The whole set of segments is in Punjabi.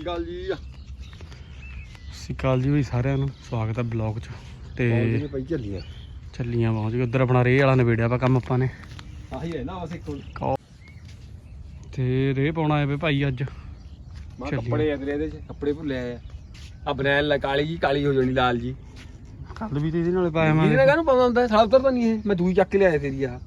ਸਤਿ ਸ਼੍ਰੀ ਅਕਾਲ ਜੀ। ਸਤਿ ਅਕਾਲ ਜੀ ਵੀ ਸਾਰਿਆਂ ਨੂੰ ਸਵਾਗਤ ਹੈ ਬਲੌਗ 'ਚ। ਤੇ ਤੇ ਭਾਈ ਚੱਲੀਆਂ। ਚੱਲੀਆਂ ਪਹੁੰਚ ਗਏ ਉਧਰ ਆਪਣਾ ਰੇਹ ਵਾਲਾ ਨਿਬੇੜਿਆ ਵਾ ਕੰਮ ਆਪਾਂ ਨੇ। ਆਹੀ ਹੈ ਨਾ ਬਸ ਇੱਕ ਤੇ ਰੇਹ ਪਾਉਣਾ ਹੈ ਵੇ ਭਾਈ ਅੱਜ। ਮੈਂ ਚੱਲੀਏ। ਕੱਪੜੇ ਤੇਰੇ ਇਹਦੇ ਚ ਕੱਪੜੇ ਭੁੱਲੇ ਆਏ ਆ। ਆ ਲਾ ਕਾਲੀ ਜੀ ਕਾਲੀ ਹੋ ਜਾਣੀ ਲਾਲ ਜੀ। ਕੱਲ ਵੀ ਤੇ ਇਹਦੇ ਨਾਲੇ ਪਾਇਆ ਇਹਦੇ ਨਾਲ ਮੈਂ ਕਾਹਨੂੰ ਪਾਉਂਦਾ ਹੁੰਦਾ? ਸਾਲ ਉਤਰ ਤਾਂ ਨਹੀਂ ਇਹ। ਮੈਂ ਦੂਈ ਚੱਕ ਕੇ ਲਿਆਇਆ ਤੇਰੀ ਆ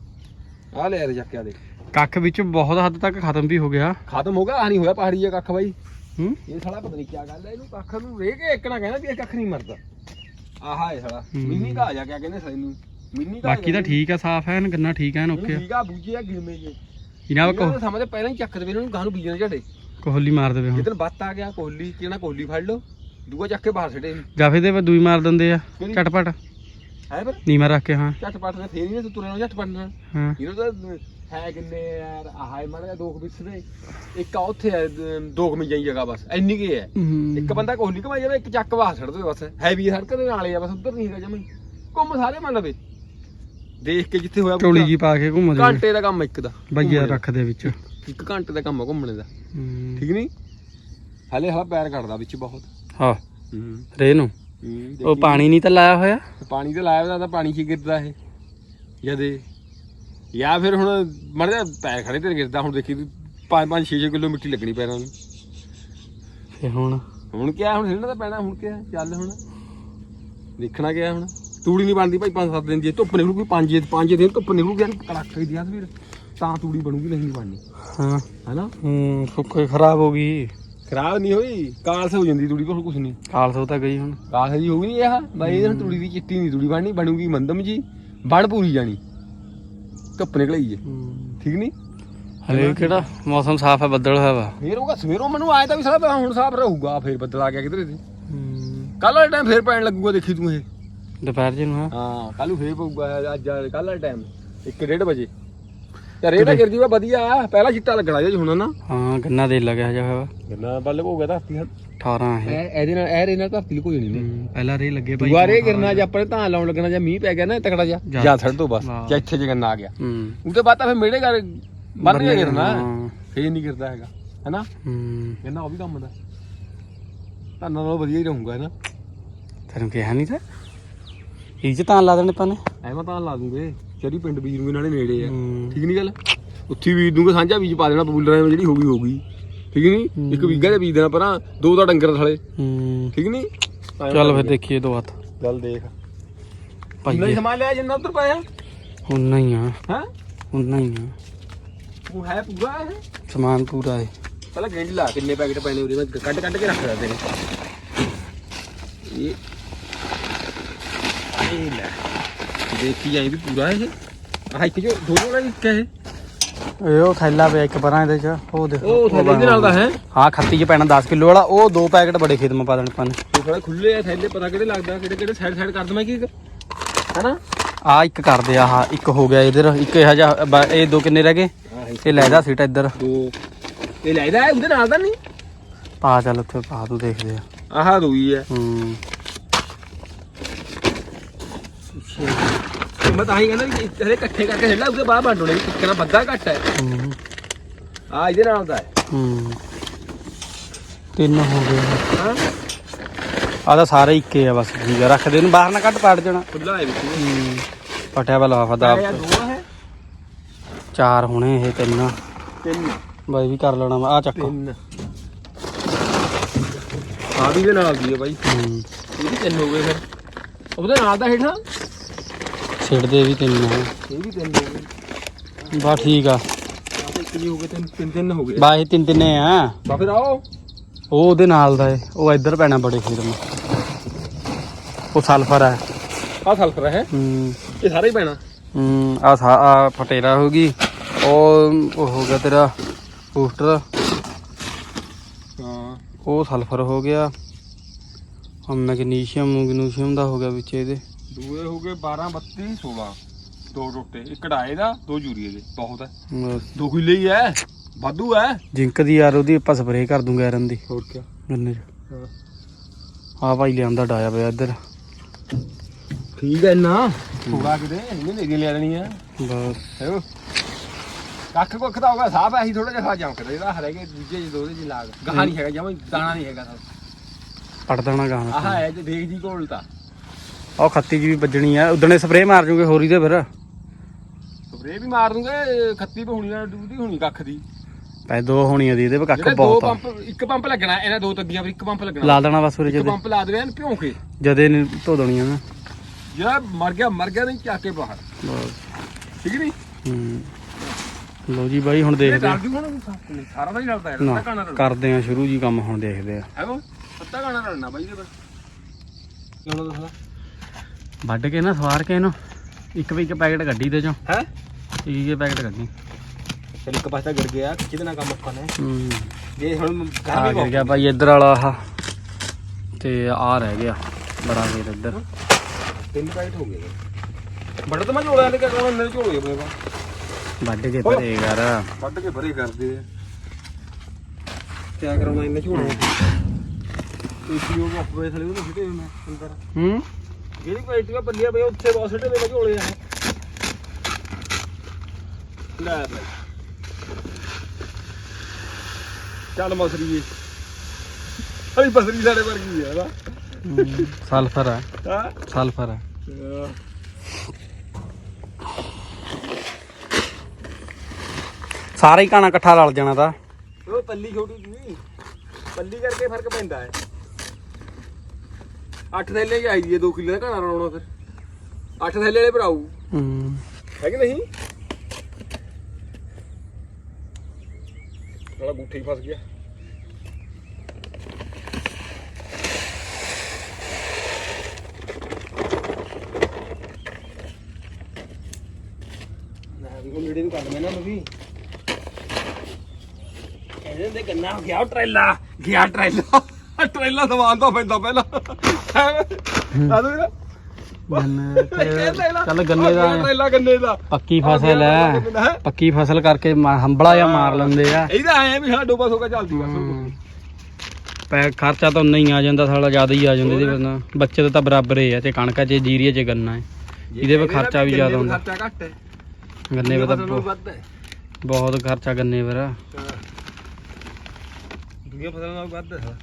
ਆ ਲਿਆ ਰੇ ਚੱਕ ਕੇ ਆ ਦੇ। ਕੱਖ ਵਿੱਚ ਬਹੁਤ ਹੱਦ ਤੱਕ ਖਤਮ ਵੀ ਹੋ ਗਿਆ। ਖਤਮ ਹੋ ਗਿਆ ਆ ਨਹੀਂ ਹੋਇਆ ਪਹਾੜੀ ਆ ਕੱਖ ਬਾਈ। ਹੂੰ? ਇਹ ਸਾਲਾ ਪਤਾ ਨਹੀਂ ਕੀ ਗੱਲ ਹੈ ਇਹਨੂੰ ਕੱਖ ਨੂੰ ਰੇ ਕੇ ਇੱਕਣਾ ਕਹਿੰਦਾ ਵੀ ਇਹ ਕੱਖ ਨਹੀਂ ਮਰਦਾ। ਆਹਾ ਇਹ ਸਾਲਾ ਹੂੰ। ਮਿੰਨੀ ਘਾ ਜਾ ਕਿਆ ਕਹਿੰਦੇ ਸਾਲੇ ਨੂੰ ਮਿੰਨੀ ਘਾ ਬਾਕੀ ਤਾਂ ਠੀਕ ਆ ਸਾਫ਼ ਹੈ ਗੰਨਾ ਠੀਕ ਹੈ ਓਕੇ ਠੀਕ ਆ ਬੂਝੇ ਆ ਗਿਣਵੇਂ ਜੇ। ਇਹਨਾਂ ਇਹਨਾਂ ਕੋ ਨੂੰ ਸਮਝਦੇ ਪਹਿਲਾਂ ਹੀ ਚੱਕ ਦੇਵੇ ਇਹਨਾਂ ਨੂੰ ਗਾਂ ਨੂੰ ਬੀਜਣ ਝੜੇ। ਕੋਹਲੀ ਮਾਰ ਦੇਵੇ ਹੁਣ। ਜਿੱਦਣ ਬੱਤ ਆ ਗਿਆ ਕੋਹਲੀ ਕਿਹਨਾਂ ਕੋਹਲੀ ਫੜ ਲਓ ਦੂਆ ਚੱਕ ਕੇ ਬਾਹਰ ਛੱਡੇ ਇਹਨੂੰ। ਜਾਂ ਫਿਰ ਦੇ ਦੂਈ ਮਾਰ ਦਿੰਦੇ ਆ ਕਿਹੜੀ? ਝਟਪਟ। ਹੈ ਫਿਰ। ਨੀਮਾ ਰੱਖ ਕੇ ਹਾਂ। ਝਟਪਟ ਨੇ ਫੇਰ ਹੀ ਨਾ ਤੁਰੇ ਨਾ ਝਟਪਟ ਨਾਲ। ਹਾਂ। ਇਹਨੂੰ ਤਾਂ ਹੈ ਕਿੰਨੇ ਯਾਰ? ਆਹ ਮਾੜਾ ਦੋ ਵਿਸਰੇ ਇੱਕ ਆ ਉੱਥੇ ਹੈ ਦ- ਦੋ ਕੁ ਦੀ ਜਗ੍ਹਾ ਬਸ ਇੰਨੀ ਕੀ ਹੈ। ਇੱਕ ਬੰਦਾ ਕੋਹਲੀ ਘਮਾਈ ਜਾਵੇ ਇੱਕ ਚੱਕ ਬਾਹਰ ਛੱਡ ਦੇ ਬਸ। ਹੈਵੀ ਸੜਕ ਦੇ ਨਾਲ ਆ ਬਸ ਉੱਧਰ ਨਹੀਂ ਹੈਗਾ ਜਮੀ ਘੁੰਮ ਸਾਰੇ ਮੰਨ ਲਵੇ। ਦੇਖ ਕੇ ਜਿੱਥੇ ਹੋਇਆ ਟੋਲੀ ਜੀ ਪਾ ਕੇ ਘੁੰਮ ਜਾਵੇ। ਘੰਟੇ ਦਾ ਕੰਮ ਇੱਕ ਦਾ। ਬਈਆ ਘੁੰਮਣੇ ਦਾ। ਰੱਖ ਦੇ ਵਿੱਚ। ਇੱਕ ਘੰਟੇ ਦਾ ਕੰਮ ਆ ਘੁੰਮਣੇ ਦਾ। ਠੀਕ ਨਹੀਂ ਹਲੇ ਹਲਾ ਪੈਰ ਕੱਢਦਾ ਵਿੱਚ ਬਹੁਤ। ਹਾਂ। ਹੂੰ। ਰੇ ਨੂੰ। ਉਹ ਪਾਣੀ ਨਹੀਂ ਤਾਂ ਲਾਇਆ ਹੋਇਆ? ਪਾਣੀ ਤੇ ਲਾਇਆ ਹੋਇਆ ਤਾਂ ਪਾਣੀ ਕੀ ਗਿਰਦਾ ਇਹ। ਜਦੇ ਜਾਂ ਫਿਰ ਹੁਣ ਮਰ ਜਾ ਪੈਰ ਖੜੇ ਤੇ ਗਿਰਦਾ ਹੁਣ ਦੇਖੀ 5 5 6 6 ਕਿਲੋ ਮਿੱਟੀ ਲੱਗਣੀ ਪੈਰਾਂ ਨੂੰ ਤੇ ਹੁਣ? ਹੁਣ ਕਿਆ ਹੁਣ ਹਿੱਲਣਾ ਤਾਂ ਪੈਣਾ ਹੁਣ ਕਿਆ ਚੱਲ ਹੁਣ। ਦੇਖਣਾ ਕਿਆ ਹੁਣ। ਤੂੜੀ ਨਹੀਂ ਬਣਦੀ ਭਾਈ 5-7 ਦਿਨ ਦੀ ਧੁੱਪ ਨਿਕਲੂਗੀ 5 5 ਦਿਨ ਧੁੱਪ ਨਿਕਲੂਗੀ ਯਾਰ ਕੜਾਕ ਦੀ ਆ ਫਿਰ ਤਾਂ ਤੂੜੀ ਬਣੂਗੀ ਨਹੀਂ ਬਣਨੀ। ਹਾਂ। ਹੈਨਾ? ਹੂੰ ਸੁੱਕੇ ਖਰਾਬ ਹੋ ਗਈ। ਖਰਾਬ ਨਹੀਂ ਹੋਈ ਕਾਲਸ ਹੋ ਜਾਂਦੀ ਤੂੜੀ ਕੋਲ ਕੁਝ ਨਹੀਂ। ਕਾਲਸੋ ਤਾਂ ਗਈ ਹੁਣ। ਕਾਲਸ ਜੀ ਹੋਊਗੀ ਨਹੀਂ ਇਹ। ਬਾਈ ਇਹ ਤੂੜੀ ਦੀ ਚਿੱਟੀ ਨਹੀਂ ਤੂੜੀ ਬਣਨੀ ਬਣੂਗੀ ਮੰਦਮ ਜੀ ਬਣ ਪੂਰੀ ਜਾਣੀ। ਧੁੱਪ ਨਿਕਲਈ ਜੇ। ਠੀਕ ਨਹੀਂ ਹਲੇ ਕਿਹੜਾ? ਮੌਸਮ ਸਾਫ਼ ਹੈ ਬੱਦਲ ਹੋਇਆ ਵਾ। ਫੇਰ ਹੋਗਾ ਸਵੇਰੋਂ ਮੈਨੂੰ ਆਇਆ ਤਾਂ ਵੀ ਸਾਰਾ ਹੁਣ ਸਾਫ਼ ਰਹੂਗਾ ਫੇਰ ਬੱਦਲ ਆ ਗਿਆ ਕਿਧਰੇ ਤੇ ਕੱਲ ਵਾਲੇ ਟਾਈਮ ਫੇਰ ਪੈਣ ਲੱਗੂਗਾ ਦੇਖੀ ਤੂੰ ਇਹ। ਦੁਪਹਿਰ ਜੇ ਨੂੰ ਹਾਂ। ਹਾਂ ਕੱਲ ਨੂੰ ਫੇਰ ਪਊਗਾ ਅੱਜ ਕੱਲ ਵਾਲੇ ਟਾਈਮ 1:30 ਵਜੇ। ਤੇ ਰੇਟ ਗਿਰ ਜੂਗਾ ਵਧੀਆ ਪਹਿਲਾ ਚਿੱਟਾ ਲੱਗਣਾ ਜੇ ਹੁਣ ਨਾ। ਹਾਂ ਗੰਨਾ ਦੇ ਲੱਗਿਆ ਜਾ ਹੋਇਆ ਵਾ। ਗੰਨਾ ਬੱਲ ਹੋ ਗਿਆ ਧਰਤੀ ਹਣ 18 ਹੈ ਇਹਦੇ ਨਾਲ ਇਹ ਰੇ ਨਾਲ ਧਰਤੀ ਲੁਕੋ ਜਾਣੀ ਨੇ ਹੂੰ, ਪਹਿਲਾਂ ਰੇ ਲੱਗੇ ਭਾਈ। ਦੁਆਰੇ ਗਿਰਨਾ ਜੇ ਆਪਣੇ ਧਾਨ ਲਾਉਣ ਲੱਗਣਾ ਜਾਂ ਮੀਂਹ ਪੈ ਗਿਆ ਨਾ ਤਕੜਾ ਜਾ ਜਾ। ਜਾਂ ਛੱਡ ਦੋ ਬਸ ਵਾਹ। ਜਾਂ ਇੱਥੇ ਜੇ ਗੰਨਾ ਆ ਗਿਆ। ਹੂੰ। ਉਹ ਤੋਂ ਬਾਅਦ ਤਾਂ ਫੇਰ ਮੇੜੇ ਕਰ ਬੰਨ ਕੇ ਗਿਰਨਾ। ਹਾਂ। ਫੇਰ ਨਹੀਂ ਗਿਰਦਾ ਹੈਗਾ ਹੈਨਾ? ਹੂੰ। ਕਹਿੰਦਾ ਉਹ ਵੀ ਕੰਮ ਦਾ। ਧਾਨਾਂ ਨਾਲੋਂ ਵਧੀਆ ਹੀ ਰਹੂਗਾ ਨਾ ਤੈਨੂੰ ਕਿਹਾ ਨਹੀਂ ਤਾਂ। ਇਹ ਚ ਤਾਂ ਲਾ ਦੇਣੇ ਪਾਨੇ ਐ ਮੈਂ ਤਾਂ ਲਾ ਦੂੰਗੇ। ਚੜੀ ਪਿੰਡ ਬੀਜ ਦੂੰਗੇ ਨਾਲੇ ਨੇੜੇ ਆ। ਹੂੰ। ਠੀਕ ਨਹੀਂ ਗੱਲ? ਉੱਥੇ ਹੀ ਬੀਜ ਦੂੰਗੇ ਸਾਂਝਾ ਬੀਜ ਪਾ ਦੇਣਾ ਪਪੂਲਰਾਂ ਵਿੱਚ ਜਿਹੜੀ ਹੋ ਗਈ ਹੋ ਗਈ। ਠੀਕ ਨਹੀਂ ਇੱਕ ਵੀਗਾ ਦੇ ਬੀਜ ਦੇਣਾ ਪਰਾਂ ਦੋ ਦਾ ਡੰਗਰ ਥਲੇ ਹੂੰ। ਠੀਕ ਨਹੀਂ ਚੱਲ ਫਿਰ ਦੇਖੀਏ ਦੋ ਹੱਥ। ਚੱਲ ਦੇਖ। ਭਾਈ ਨਹੀਂ ਸਮਾਨ ਲਿਆ ਜਿੰਨਾ ਉੱਧਰ ਪਾਇਆ। ਹੁਣ ਨਹੀਂ ਆ। ਹੈ? ਹੁਣ ਨਹੀਂ ਆ। ਉਹ ਹੈ ਪੂਰਾ ਇਹ? ਸਮਾਨ ਪੂਰਾ ਹੈ ਪਹਿਲਾਂ ਗੈਂਡੀ ਲਾ ਕਿੰਨੇ ਪੈਕਟ ਪੈਣੇ ਉਹਦੇ ਮੈਂ ਕੱਢ ਕੱਢ ਕੇ ਰੱਖ ਦਿੰਦੇ ਨੇ ਇਹ ਇਹ ਲੈ। ਦੇਖੀ ਜਾਈ ਵੀ ਪੂਰਾ ਇਹ। ਆਹ ਇੱਕ ਜੋ ਦੋ ਦੋ ਵਾਲਾ ਵੀ ਇੱਕ ਹੈ ਇਹ। ਇਹ ਉਹ ਥੈਲਾ ਪਿਆ ਇੱਕ ਪਰਾਂ ਇਹਦੇ ਚ ਉਹ ਦੇਖੋ। ਉਹ ਥੈਲੇ ਦੇ ਨਾਲ ਦਾ ਹੈ। ਹਾਂ ਖੱਤੀ ਚ ਪੈਣਾ 10 ਕਿਲੋ ਵਾਲਾ ਉਹ ਦੋ ਪੈਕਟ ਬੜੇ ਖੇਤ ਮਾ ਪਾ ਦੇਣੇ ਪਾਨੇ ਉਹ ਥੋੜਾ ਖੁੱਲੇ ਆ ਥੈਲੇ ਪਤਾ ਕਿਹੜੇ ਲੱਗਦਾ ਕਿਹੜੇ ਕਿਹੜੇ ਸਾਈਡ ਸਾਈਡ ਕਰ ਦਵਾਂ ਕੀ ਹੈਨਾ? ਆ ਇੱਕ ਕਰਦੇ ਆ ਆਹ ਇੱਕ ਹੋ ਗਿਆ ਇਧਰ ਇੱਕ ਇਹ ਜਿਹਾ ਬ- ਇਹ ਦੋ ਕਿੰਨੇ ਰਹਿ ਗਏ? ਇਹ ਲੈ ਜਾ ਸੀਟ ਇੱਧਰ। ਦੋ। ਇਹ ਲੈਦਾ ਹੈ ਉਹਦੇ ਨਾਲ ਦਾ ਨਹੀਂ? ਪਾ ਚੱਲ ਉੱਥੇ ਪਾ ਤੂੰ ਦੇਖਦੇ ਆ। ਆਹ ਦੋਈ ਹੈ ਹੂੰ। ਮੈਂ ਤਾਂ ਹੀ ਕਹਿੰਦਾ ਵੀ ਹਰੇ ਇਕੱਠੇ ਕਰਕੇ ਛੱਡਣਾ ਉਹਦੇ ਬਾਹਰ ਵੰਡਣੇ ਕਿੰਨਾ ਬੱਦਾ ਘੱਟ ਹੈ। ਹੂੰ। ਆ ਇਹਦੇ ਨਾਲ ਦਾ ਹੈ। ਹੂੰ। ਤਿੰਨ ਹੋ ਗਏ। ਹਾਂ। ਆ ਤਾਂ ਸਾਰੇ ਇੱਕੇ ਆ ਬਸ ਠੀਕ ਆ। ਰੱਖ ਦੇ ਇਹਨੂੰ ਬਾਹਰ ਨਾ ਕੱਢ ਪਾੜ ਜਾਣਾ। ਖੁੱਲਾ ਹੈ ਵਿੱਚ ਹੂੰ। ਪਟਿਆ ਵਾ ਲਾਫਾ ਦਾ ਇਹ ਦੋ ਹੈ? ਚਾਰ ਹੋਣੇ ਇਹ ਤਿੰਨ। ਤਿੰਨ। ਬਾਈ ਵੀ ਕਰ ਲੈਣਾ ਆ ਚੱਕੋ। ਤਿੰਨ। ਆ ਵੀ ਦੇ ਨਾਲ ਦੀ ਹੈ ਬਾਈ। ਹੂੰ। ਇਹ ਵੀ ਤਿੰਨ ਹੋ ਗਏ ਫਿਰ। ਉਹਦੇ ਨਾਲ ਦਾ ਹੇਠਾਂ ਛਿੜ ਦੇ ਵੀ ਤਿੰਨ ਆ ਇਹ ਵੀ ਤਿੰਨ ਹੋ ਗਏ। ਬਾ ਠੀਕ ਆ। ਇੱਕ ਵੀ ਹੋ ਗਏ ਤਿੰਨ ਤਿੰਨ ਤਿੰਨ ਹੋ ਗਏ। ਬਾ ਇਹ ਤਿੰਨ ਤਿੰਨੇ ਆ। ਬਾ ਫਿਰ ਆਓ। ਉਹ ਉਹਦੇ ਨਾਲ ਦਾ ਏ। ਉਹ ਇੱਧਰ ਪੈਣਾ ਬੜੇ ਖੇਤ ਮਾ ਉਹ ਸਲਫਰ ਹੈ ਆ ਸਲਫਰ ਹੈ ਹੂੰ। ਇਹ ਸਾਰਾ ਹੀ ਪੈਣਾ? ਹੂੰ ਆ ਆ ਫਟੇਰਾ ਹੋ ਗਈ। ਉਹ ਉਹ ਹੋ ਗਿਆ ਤੇਰਾ ਬੂਸਟਰ। ਹਾਂ। ਉਹ ਸਲਫਰ ਹੋ ਗਿਆ। ਹੁਣ ਮੈਗਨੀਸ਼ੀਅਮ ਮੈਗਨੀਸ਼ੀਅਮ ਦਾ ਹੋ ਗਿਆ ਵਿੱਚ ਇਹਦੇ। ਦੂਏ ਹੋ ਗਏ 12 32 16 ਦੋ ਟੋਟੇ ਇੱਕ ਡਾਏ ਦਾ ਦੋ ਯੂਰੀਏ ਦੇ ਬਹੁਤ ਹੈ। ਦੋ ਕਿੱਲੇ ਹੀ ਹੈ? ਵਾਧੂ ਹੈ? ਜਿੰਕ ਦੀ ਯਾਰ ਉਹਦੀ ਆਪਾਂ ਸਪਰੇਅ ਕਰ ਦੂੰਗੇ ਐਰਨ ਦੀ ਹੋਰ ਕੀ ਗੰਨੇ 'ਚ। ਹਾਂ। ਆ ਭਾਈ ਲਿਆਂਦਾ ਡਾਇਆ ਪਿਆ ਇੱਧਰ। ਠੀਕ ਹੈ ਨਾ ਥੋੜਾ ਕਿਤੇ ਇਹਨੇ ਨੇਰੀ ਲੈ ਲੈਣੀ ਆ ਬਸ। ਹੈੋ ਕੱਖ ਕੁੱਖ ਤਾਂ ਹੋਗਾ ਸਾਫ਼ ਐ ਹੀ ਥੋੜਾ ਜਿਹਾ ਜਮਕਦਾ ਇਹਦਾ ਹਰੇਗੇ ਦੂਜੇ ਜਿਹੇ ਦੋਦੇ ਜੀ ਲਾਗ ਗਾਹਾਂ ਨਹੀਂ ਹੈਗਾ ਜਮਾ ਦਾਣਾ ਨਹੀਂ ਹੈਗਾ ਸਭ ਪੜ ਦੇਣਾ ਗਾਂ ਆਹ ਹੈ ਜੇ ਦੇਖ ਜੀ ਕੋਲ ਤਾਂ। ਉਹ ਖੱਤੀ ਜੀ ਵੀ ਵੱਜਣੀ ਆ। ਉਦਣੇ ਸਪਰੇਅ ਮਾਰ ਜੂਗੇ ਹੋਰ ਇਹਦੇ ਫਿਰ। ਸਪਰੇ ਵੀ ਮਾਰ ਦੂੰਗੇ ਖੱਤੀ ਪਹੁਣੀ ਆ ਡੂਦੀ ਹੋਣੀ ਕੱਖ ਦੀ। ਪੈ ਦੋ ਹੋਣੀਆਂ ਦੀ ਇਹਦੇ ਪਰ ਕੱਖ ਦੋ ਬਹੁਤ ਆ। ਪੰਪ ਇੱਕ ਪੰਪ ਲੱਗਣਾ ਇਹਨਾਂ ਦੋ ਤੱਦੀਆਂ ਪਰ ਇੱਕ ਪੰਪ ਲੱਗਣਾ। ਲਾ ਦੇਣਾ ਬਸ ਉਰੇ ਇੱਕ ਜਦੇ। ਪੰਪ ਲਾ ਦੇਣਾ ਭਿਉਂ ਕੇ ਜਦੇ ਨੇ ਧੋ ਦੇਣੀਆਂ ਨਾ। ਜਿਹੜਾ ਮਰ ਗਿਆ ਮਰ ਗਿਆ ਨਹੀਂ ਚੱਕ ਕੇ ਬਾਹਰ। ਠੀਕ ਨਹੀਂ? ਹੂੰ। ਲੋ ਜੀ ਬਾਈ ਹੁਣ ਦੇਖਦੇ ਆ। ਹੁਣ ਸਾਰਾ ਤਾਂ ਹੀ ਡਰਦਾ ਹੈ ਨਾ ਕਰਦੇ ਆ ਸ਼ੁਰੂ ਜੀ ਕੰਮ ਹੁਣ ਦੇਖਦੇ ਆ। ਹੈ ਉਹ? ਅੱਧਾ ਗਾਣਾ ਰਲਣਾ ਬਾਈ ਦੇ ਬਸ ਹੁਣ ਦੱਸਣਾ? ਵੱਢ ਕੇ ਨਾ ਸਵਾਰ ਕੇ ਇਹਨੂੰ। ਇੱਕ ਵੀ ਇੱਕ ਪੈਕਟ ਕੱਢੀ ਤੇ ਚੋਂ। ਹੈ? ਇੱਕ ਇੱਕ ਪੈਕਟ ਕੱਢੀ। ਚਲ ਇੱਕ ਪਾਸਾ ਗੜ ਗਿਆ ਕਿਹਦੇ ਨਾਲ ਕੰਮ ਔਖਾ ਨੇ? ਹੂੰ। ਜੇ ਹੁਣ ਆ ਗਰਮੀ ਗਿਰ ਬਹੁਤ ਗਿਆ ਭਾਈ ਇੱਧਰ ਵਾਲਾ ਆਹ। ਤੇ ਆ ਰਹਿ ਗਿਆ ਬੜਾ ਫੇਰ ਇੱਧਰ। ਤਿੰਨ ਪੈਕਟ ਹੋ ਗਏ ਬੜਾ ਤਾਂ ਮੈਂ ਝੋਲਿਆਂ ਦੇ ਕਰਦਾ ਮੈਂ ਝੋਲੇ ਆਪਣੇ ਪਾ ਵੱਢ ਕੇ ਭਰੇ ਯਾਰ ਵੱਢ ਕੇ ਭਰੇ ਕਰਦੇ ਆ ਕਿਆ ਕਰਾਉਣਾ ਇੰਨੇ ਝੋਲੇ ਏਸੀ ਉਹ ਆਪੇ ਥਲੇ ਉਹਨੂੰ ਫਿੱਟੇ ਮੈਂ ਅੰਦਰ। ਹੂੰ? ਜਿਹੜੀ ਪੈਟੀਆਂ ਬੱਲੀਆਂ ਪਈਆਂ ਉੱਥੇ ਬਹੁਤ ਸਿੱਟੇ ਮੇਰੇ ਝੋਲੇ ਆ। ਲੈ ਭਾਈ ਚੱਲ ਮਸਰੀ ਅਈ ਬਸਰੀ ਸਾਡੇ ਵਰਗੀ ਆ ਨਾ ਸਲਫਰ ਆ। ਹਾਂ? ਸਲਫਰ ਆ। ਸਾਰਾ ਹੀ ਕਾਣਾ ਇਕੱਠਾ ਰਲ ਜਾਣਾ ਤਾਂ। ਉਹ ਪੱਲੀ ਛੋਟੀ ਜੀ ਪੱਲੀ ਕਰਕੇ ਫ਼ਰਕ ਪੈਂਦਾ ਹੈ ਅੱਠ ਥੈਲੇ ਚਾਹੀਦੀ ਹੈ 2 ਕਿਲੋ ਦਾ ਘਣਾ ਰਲਾਉਣਾ ਫਿਰ। ਅੱਠ ਥੈਲੇ ਵਾਲੇ ਭਰਾਊ ਹੂੰ ਹੈ ਕਿ ਨਹੀਂ? ਸਾਲਾ ਗੁੱਠੇ ਹੀ ਫਸ ਗਿਆ। ਨਾ ਵੀ ਹੁਣ ਜਿਹੜੇ ਨੂੰ ਕਰ ਮੈਂ ਨਾ ਵੀ ਇਹਦੇ ਦੇ ਗੰਨਾ ਗਿਆ ਟਰੇਲਾ ਗਿਆ ਟਰੇਲਾ। ਟਰੇਲਾ ਸਮਾਨ ਤਾਂ ਪੈਂਦਾ ਪਹਿਲਾਂ। ਆ ਦੋ ਨਾ ਚੱਲ ਗੰਨੇ ਦਾ। ਟਰੇਲਾ ਗੰਨੇ ਦਾ? ਪੱਕੀ ਫਸਲ ਹੈ। ਪੱਕੀ ਫਸਲ ਕਰਕੇ ਮਾ- ਹੰਬਲਾ ਜਾਂ ਮਾਰ ਲੈਂਦੇ ਆ। ਇਹਦਾ ਆਇਆ ਵੀ ਹਾਂ ਡੋਬਾ ਸੋਕਾ ਚੱਲਦੀ ਬਸ ਪੈ ਖਰਚਾ ਤਾਂ ਉਨਾ ਹੀ ਆ ਜਾਂਦਾ ਸਾਲਾ ਜ਼ਿਆਦਾ ਹੀ ਆ ਜਾਂਦਾ ਇਹਦੇ ਬੰਦਾ ਬੱਚੇ ਤਾਂ ਬਰਾਬਰ ਹੀ ਆ ਤੇ ਕਣਕਾਂ 'ਚ ਜੀਰੀਏ 'ਚ ਗੰਨਾ ਹੈ। ਇਹਦੇ ਪਰ ਖਰਚਾ ਵੀ ਜ਼ਿਆਦਾ ਹੁੰਦਾ। ਖਰਚਾ ਘੱਟ ਹੈ। ਗੰਨੇ ਪਰ ਤਾਂ ਫਸਲ ਨਾਲੋਂ ਬਹੁ- ਵੱਧ ਹੈ। ਬਹੁਤ ਖਰਚਾ ਗੰਨੇ ਪਰ ਆ। ਦੂਜੀਆਂ ਫਸਲਾਂ ਨਾਲੋਂ ਵੱਧ ਹੈ।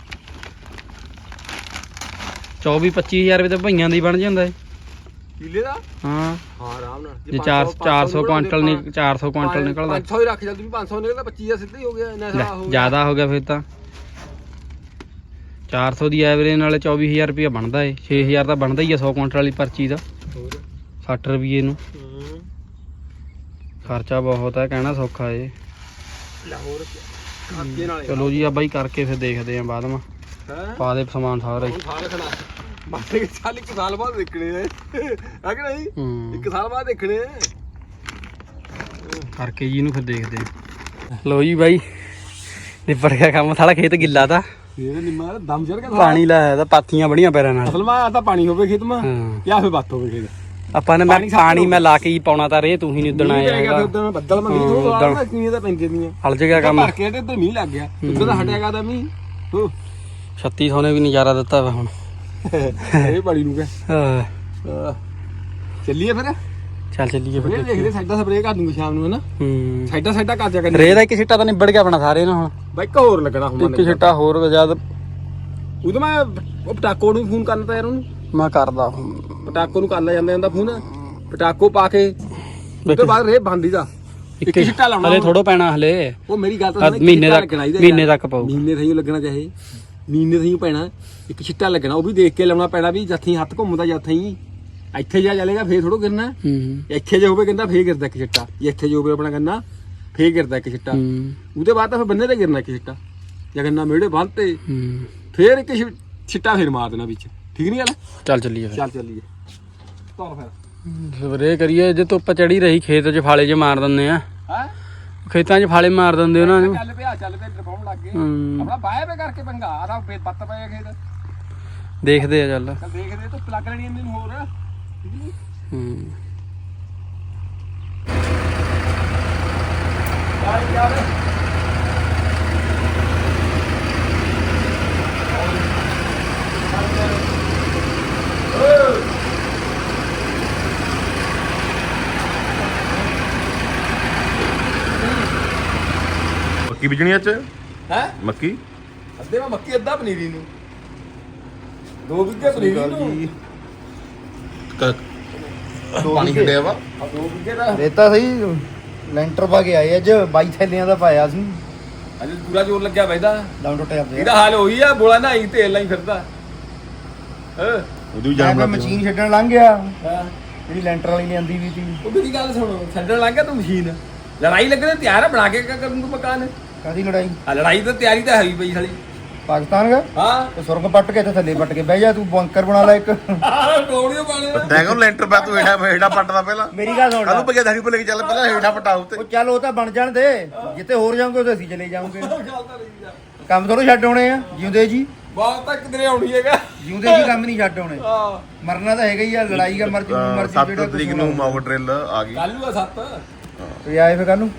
24 25000 ਰੁਪਏ ਤਾਂ ਭਈਆਂ ਦੀ ਬਣ ਜਾਂਦਾ ਏ। ਕਿੱਲੇ ਦਾ? ਹਾਂ। ਹਾਂ ਆਰਾਮ ਨਾਲ। ਜੇ 4 400 ਕੁਆਂਟਲ ਨਹੀਂ 400 ਕੁਆਂਟਲ ਨਿਕਲਦਾ। 500 ਹੀ ਰੱਖ ਜਲਦੀ 500 ਨਿਕਲਦਾ 25 ਦਾ ਸਿੱਧਾ ਹੀ ਹੋ ਗਿਆ ਇੰਨਾ ਸਾਰਾ ਹੋ ਗਿਆ। ਜ਼ਿਆਦਾ ਹੋ ਗਿਆ ਫਿਰ ਤਾਂ। 400 ਦੀ ਐਵਰੇਜ ਨਾਲੇ 24000 ਰੁਪਏ ਬਣਦਾ ਏ। 6000 ਤਾਂ ਬਣਦਾ ਹੀ ਆ 100 ਕੁਆਂਟਲ ਵਾਲੀ ਪਰਚੀ ਦਾ। ਹੋਰ? 60 ਰੁਪਏ ਨੂੰ। ਹੂੰ। ਖਰਚਾ ਬਹੁਤ ਹੈ ਕਹਿਣਾ ਸੌਖਾ ਏ। ਲਾਹੌਰ ਚਲੋ ਜੀ ਆ ਬਾਈ ਕਰਕੇ ਫਿਰ ਦੇਖਦੇ ਆ ਬਾਅਦ ਹੈ? ਪਾ ਦੇ ਸਮਾਨ ਸਾਰਾ ਹੀ। ਹੁਣ ਸਾਲ ਖੜਾ। ਮਾਤੇ ਕੇ ਸਾਲ ਇੱਕ ਸਾਲ ਬਾਅਦ ਦੇਖਣੇ ਹੈ ਹੈ ਕਿ ਨਹੀਂ? ਹੂੰ। ਇੱਕ ਸਾਲ ਬਾਅਦ ਦੇਖਣੇ ਹੈ ਕਰਕੇ ਜੀ ਇਹਨੂੰ ਫਿਰ ਦੇਖਦੇ ਆ। ਲੋ ਜੀ ਬਾਈ ਨਿਬੜ ਗਿਆ ਕੰਮ। ਸਾਲਾ ਖੇਤ ਗਿੱਲਾ ਤਾਂ। ਇਹ ਨਿੰਮਾ ਦਮ ਚੜ ਗਿਆ ਪਾਣੀ ਲਾਇਆ ਤਾਂ ਪਾਥੀਆਂ ਬੜੀਆਂ ਪੈਰਾਂ ਨਾਲ। ਅਸਲ ਮਾ ਤਾਂ ਪਾਣੀ ਹੋਵੇ ਖੇਤ ਮਾ। ਹਾਂ। ਜਾਂ ਫਿਰ ਬੱਤ ਹੋਵੇ ਖੇਤ। ਆਪਾਂ ਨੇ ਮੈਂ ਪਾਣੀ ਮੈਂ ਲਾ ਕੇ ਹੀ ਪਾਉਣਾ ਤਾਂ ਰੇ ਤੂੰ ਹੀ ਨਹੀਂ ਉਦਣ ਆਇਆ ਉਦੋਂ ਬੱਦਲ ਮੰਗੀ। ਹਾਂ, ਥੋੜਾ ਉੱਦਣ। ਥੋੜਾ ਕਿਵੇਂ ਤਾਂ ਪੈਂਦੇ ਦੀਆਂ ਗਿਆ ਕੰਮ। ਭਰ ਕੇ ਤੇ ਮੀਂਹ ਲੱਗ ਗਿਆ। ਉਦੋਂ ਤਾਂ ਹਟਿਆਗਾ ਤਾਂ ਮੀਂਹ। ਹੋ। 3600 ਨੇ ਵੀ ਨਜ਼ਾਰਾ ਦਿੱਤਾ ਵਾ ਹੁਣ। ਇਹ ਬੜੀ ਨੂੰ ਕਹ। ਹਾਂ। ਚੱਲੀਏ ਫਿਰ? ਚੱਲ ਚੱਲੀਏ ਇਹ ਫਿਰ ਦੇਖਦੇ ਸਾਈਡਾਂ ਸਪਰੇਅ ਕਰ ਦੂੰਗੇ ਸ਼ਾਮ ਨੂੰ ਹਨਾ? ਹੂੰ। ਸਾਈਡਾਂ ਸਾਈਡਾਂ ਕਰ ਜਾ ਕਰਨੀ ਰੇ ਦਾ ਇੱਕ ਛਿੱਟਾ ਤਾਂ ਨਿਬੜ ਗਿਆ ਆਪਣਾ ਸਾਰੇ ਨਾਲ ਹੁਣ। ਬਾਈ ਇੱਕ ਹੋਰ ਲੱਗਣਾ ਹੁਣ ਇੱਕ ਛਿੱਟਾ ਹੋਰ ਜਦ। ਉਦੋਂ ਮੈਂ ਉਹ ਪਟਾਕੋ ਨੂੰ ਫੋਨ ਕਰਨਾ ਤਾਂ ਯਾਰ ਉਹਨੂੰ। ਮੈਂ ਕਰਦਾ ਪਟਾਕੋ ਨੂੰ ਕਰ ਲਿਆ ਜਾਂਦਾ ਜਾਂਦਾ ਫੋਨ। ਪਟਾਕੋ ਪਾ ਕੇ। ਉਸ ਤੋਂ ਬਾਅਦ ਰੇ ਬੰਦੀ ਦਾ। ਇੱਕ ਛਿੱਟਾ ਲਾਉਣਾ ਹਲੇ ਥੋੜੋ ਪੈਣਾ ਹਲੇ। ਉਹ ਮੇਰੀ ਗੱਲ ਤਾਂ ਮਹੀਨੇ ਤੱਕ- ਮਹੀਨੇ। ਤੱਕ ਪਾਊ। ਮਹੀਨੇ ਥਈਓ ਲੱਗਣਾ ਚਾਹੇ। ਮਹੀਨੇ ਥਈਓ ਪੈਣਾ ਇੱਕ ਛਿੱਟਾ ਲੱਗਣਾ ਉਹ ਵੀ ਦੇਖ ਕੇ ਲਾਉਣਾ ਪੈਣਾ ਵੀ ਜੱਥੀ ਹੱਥ ਘੁੰਮਦਾ ਜੱਥੀ। ਇੱਥੇ ਜਾ ਚੱਲੇਗਾ ਫੇਰ ਥੋੜੋ ਗਿਰਨਾ। ਹੂੰ ਇੱਥੇ ਜੇ ਹੋਵੇ ਕਹਿੰਦਾ ਫੇਰ ਗਿਰਦਾ ਇੱਕ ਛਿੱਟਾ। ਜੇ ਇੱਥੇ ਜੇ ਹੋਵੇ ਆਪਣਾ ਗੰਨਾ ਫੇਰ ਗਿਰਦਾ ਇੱਕ ਛਿੱਟਾ। ਹੂੰ। ਉਹਦੇ ਬਾਅਦ ਤਾਂ ਫਿਰ ਬੰਨੇ ਤੇ ਗਿਰਨਾ ਇੱਕ ਛਿੱਟਾ। ਜਾਂ ਗੰਨਾ ਮੇੜੇ ਬੰਨ ਤੇ। ਹੂੰ। ਫੇਰ ਇੱਕ ਛਿ- ਛਿੱਟਾ ਫੇਰ ਮਾਰ ਦੇਣਾ ਵਿੱਚ। ਠੀਕ ਨਹੀਂ ਗੱਲ? ਚੱਲ ਚੱਲੀਏ ਫਿਰ। ਚੱਲ ਚੱਲੀਏ। ਤੋਰ ਫਿਰ। ਸਪਰੇ ਕਰੀਏ ਜੇ ਧੁੱਪ ਚੜੀ ਰਹੀ ਖੇਤ 'ਚ ਫਾਲੇ 'ਚ ਮਾਰ ਦਿੰਦੇ ਆ। ਹੈ? ਖੇਤਾਂ 'ਚ ਫਾਲੇ ਮਾਰ ਦਿੰਦੇ ਉਹਨਾਂ ਨੂੰ। ਚੱਲ ਪਿਆ ਚੱਲ ਪਿਆ ਟਰਪਾਉਣ ਲੱਗ ਗਏ। ਹੂੰ। ਆਪਣਾ ਬਾਏ ਪੇ ਕਰਕੇ ਪੰਗਾ ਆਦਾ ਫੇਰ ਬੱਤ ਪਏ ਖੇਤ। ਦੇਖਦੇ ਆ ਚੱਲ। ਚੱਲ ਦੇਖਦੇ ਧੁੱਪ ਲੱਗ ਲੈਣੀ ਇਹਨੂੰ ਹੋਰ। ਹੂੰ। ਚੱਲ। ਯਾਰ ਬੀਜਣੀ ਅੱਜ ਹੈ? ਮੱਕੀ? ਅੱਧੇ ਵਾ ਮੱਕੀ ਅੱਧਾ ਪਨੀਰੀ ਨੂੰ। ਦੋ ਵਿਗੇ ਪਨੀਰੀ ਨੂੰ। ਪਾਣੀ ਛੱਡਿਆ ਵਾ? ਆ ਦੋ ਵਿਗੇ ਦਾ ਰੇਤਾ ਸਹੀ ਲੈਂਟਰ ਪਾ ਕੇ ਆਏ ਅੱਜ 22 ਥੈਲੀਆਂ ਦਾ ਪਾਇਆ ਸੀ। ਅੱਜ ਪੂਰਾ ਜ਼ੋਰ ਲੱਗਿਆ ਵੈਦਾ ਡਾਊਨ ਟੁੱਟ ਜਾਂਦੇ ਇਹਦਾ ਹਾਲ ਉਹੀ ਆ ਬੋਲਾ ਨਾ ਹੀ ਤੇਲ ਲਾਈ ਫਿਰਦਾ। ਹਾਂ? ਉਹਦੀ ਵੀ ਮੈਂ ਜਾਨ ਮੈਂ ਬਣਾ ਮਸ਼ੀਨ ਛੱਡਣ ਲੰਘ ਗਿਆ। ਹਾਂ? ਜਿਹੜੀ ਲੈਂਟਰ ਵਾਲੀ ਲਿਆਂਦੀ ਵੀ ਸੀ। ਉਹ ਮੇਰੀ ਗੱਲ ਸੁਣੋ ਛੱਡਣ ਲੱਗ ਗਿਆ ਤੂੰ ਮਸ਼ੀਨ? ਲੜਾਈ ਲੱਗਣੇ ਤਿਆਰ ਆ ਬਣਾ ਕੇ ਕਰਨ ਤੂੰ ਮਕਾਨ? ਕਾਦੀ ਲੜਾਈ? ਆ ਲੜਾਈ ਤਾਂ ਤਿਆਰੀ ਤਾਂ ਹੈਗੀ ਪਈ ਸਾਲੀ। ਪਾਕਿਸਤਾਨ ਦਾ? ਹਾਂ। ਤੇ ਸੁਰਗ ਪੱਟ ਕੇ ਤੇ ਥੱਲੇ ਪੱਟ ਕੇ ਬਹਿ ਜਾ ਤੂੰ ਬੰਕਰ ਬਣਾ ਲੈ ਇੱਕ। ਪਾਣੇ ਤੈਂ ਕਹੋ ਲੈਂਟਰ ਪਾ ਤੂੰ ਹੇਠਾਂ ਹੇਠਾਂ ਪੱਟਦਾ ਪਹਿਲਾਂ। ਮੇਰੀ ਗੱਲ ਸੁਣ। ਕੱਲ। ਪੱਗੇ ਧਾਰੀ ਪਾ ਲੈ ਕੇ ਚੱਲ ਪਹਿਲਾਂ ਹੇਠਾਂ ਪਟਾ ਉੱਤੇ ਉਹ ਚੱਲ ਉਹ ਤਾਂ ਬਣ ਜਾਣ ਦੇ। ਜਿੱਥੇ ਹੋਰ ਜਾਓਗੇ ਉੱਥੇ ਅਸੀਂ ਚਲੇ ਜਾਓਗੇ ਕੰਮ ਥੋੜੋ ਛੱਡ ਆਉਣੇ ਆ ਜਿਉਂਦੇ ਜੀ। ਬਹੁਤ ਤੱਕ ਤੇਰੇ ਆਉਣੀ ਹੈਗਾ। ਜਿਉਂਦੇ ਜੀ ਕੰਮ ਨਹੀਂ ਛੱਡ ਆਉਣੇ। ਹਾਂ। ਮਰਨਾ ਤਾਂ ਹੈਗਾ ਹੀ ਆ ਲੜਾਈ ਦਾ ਮਰਜ਼ੀ ਮਰਜ਼ੀ 7 ਤਰੀਕ ਨੂੰ ਮੌਕ ਡਰਿਲ ਆ ਗਈ। ਕੱਲੂ ਆ ਸੱਤ। ਤੇ ਆਏ ਫੇ ਕੱਲ ਨੂੰ?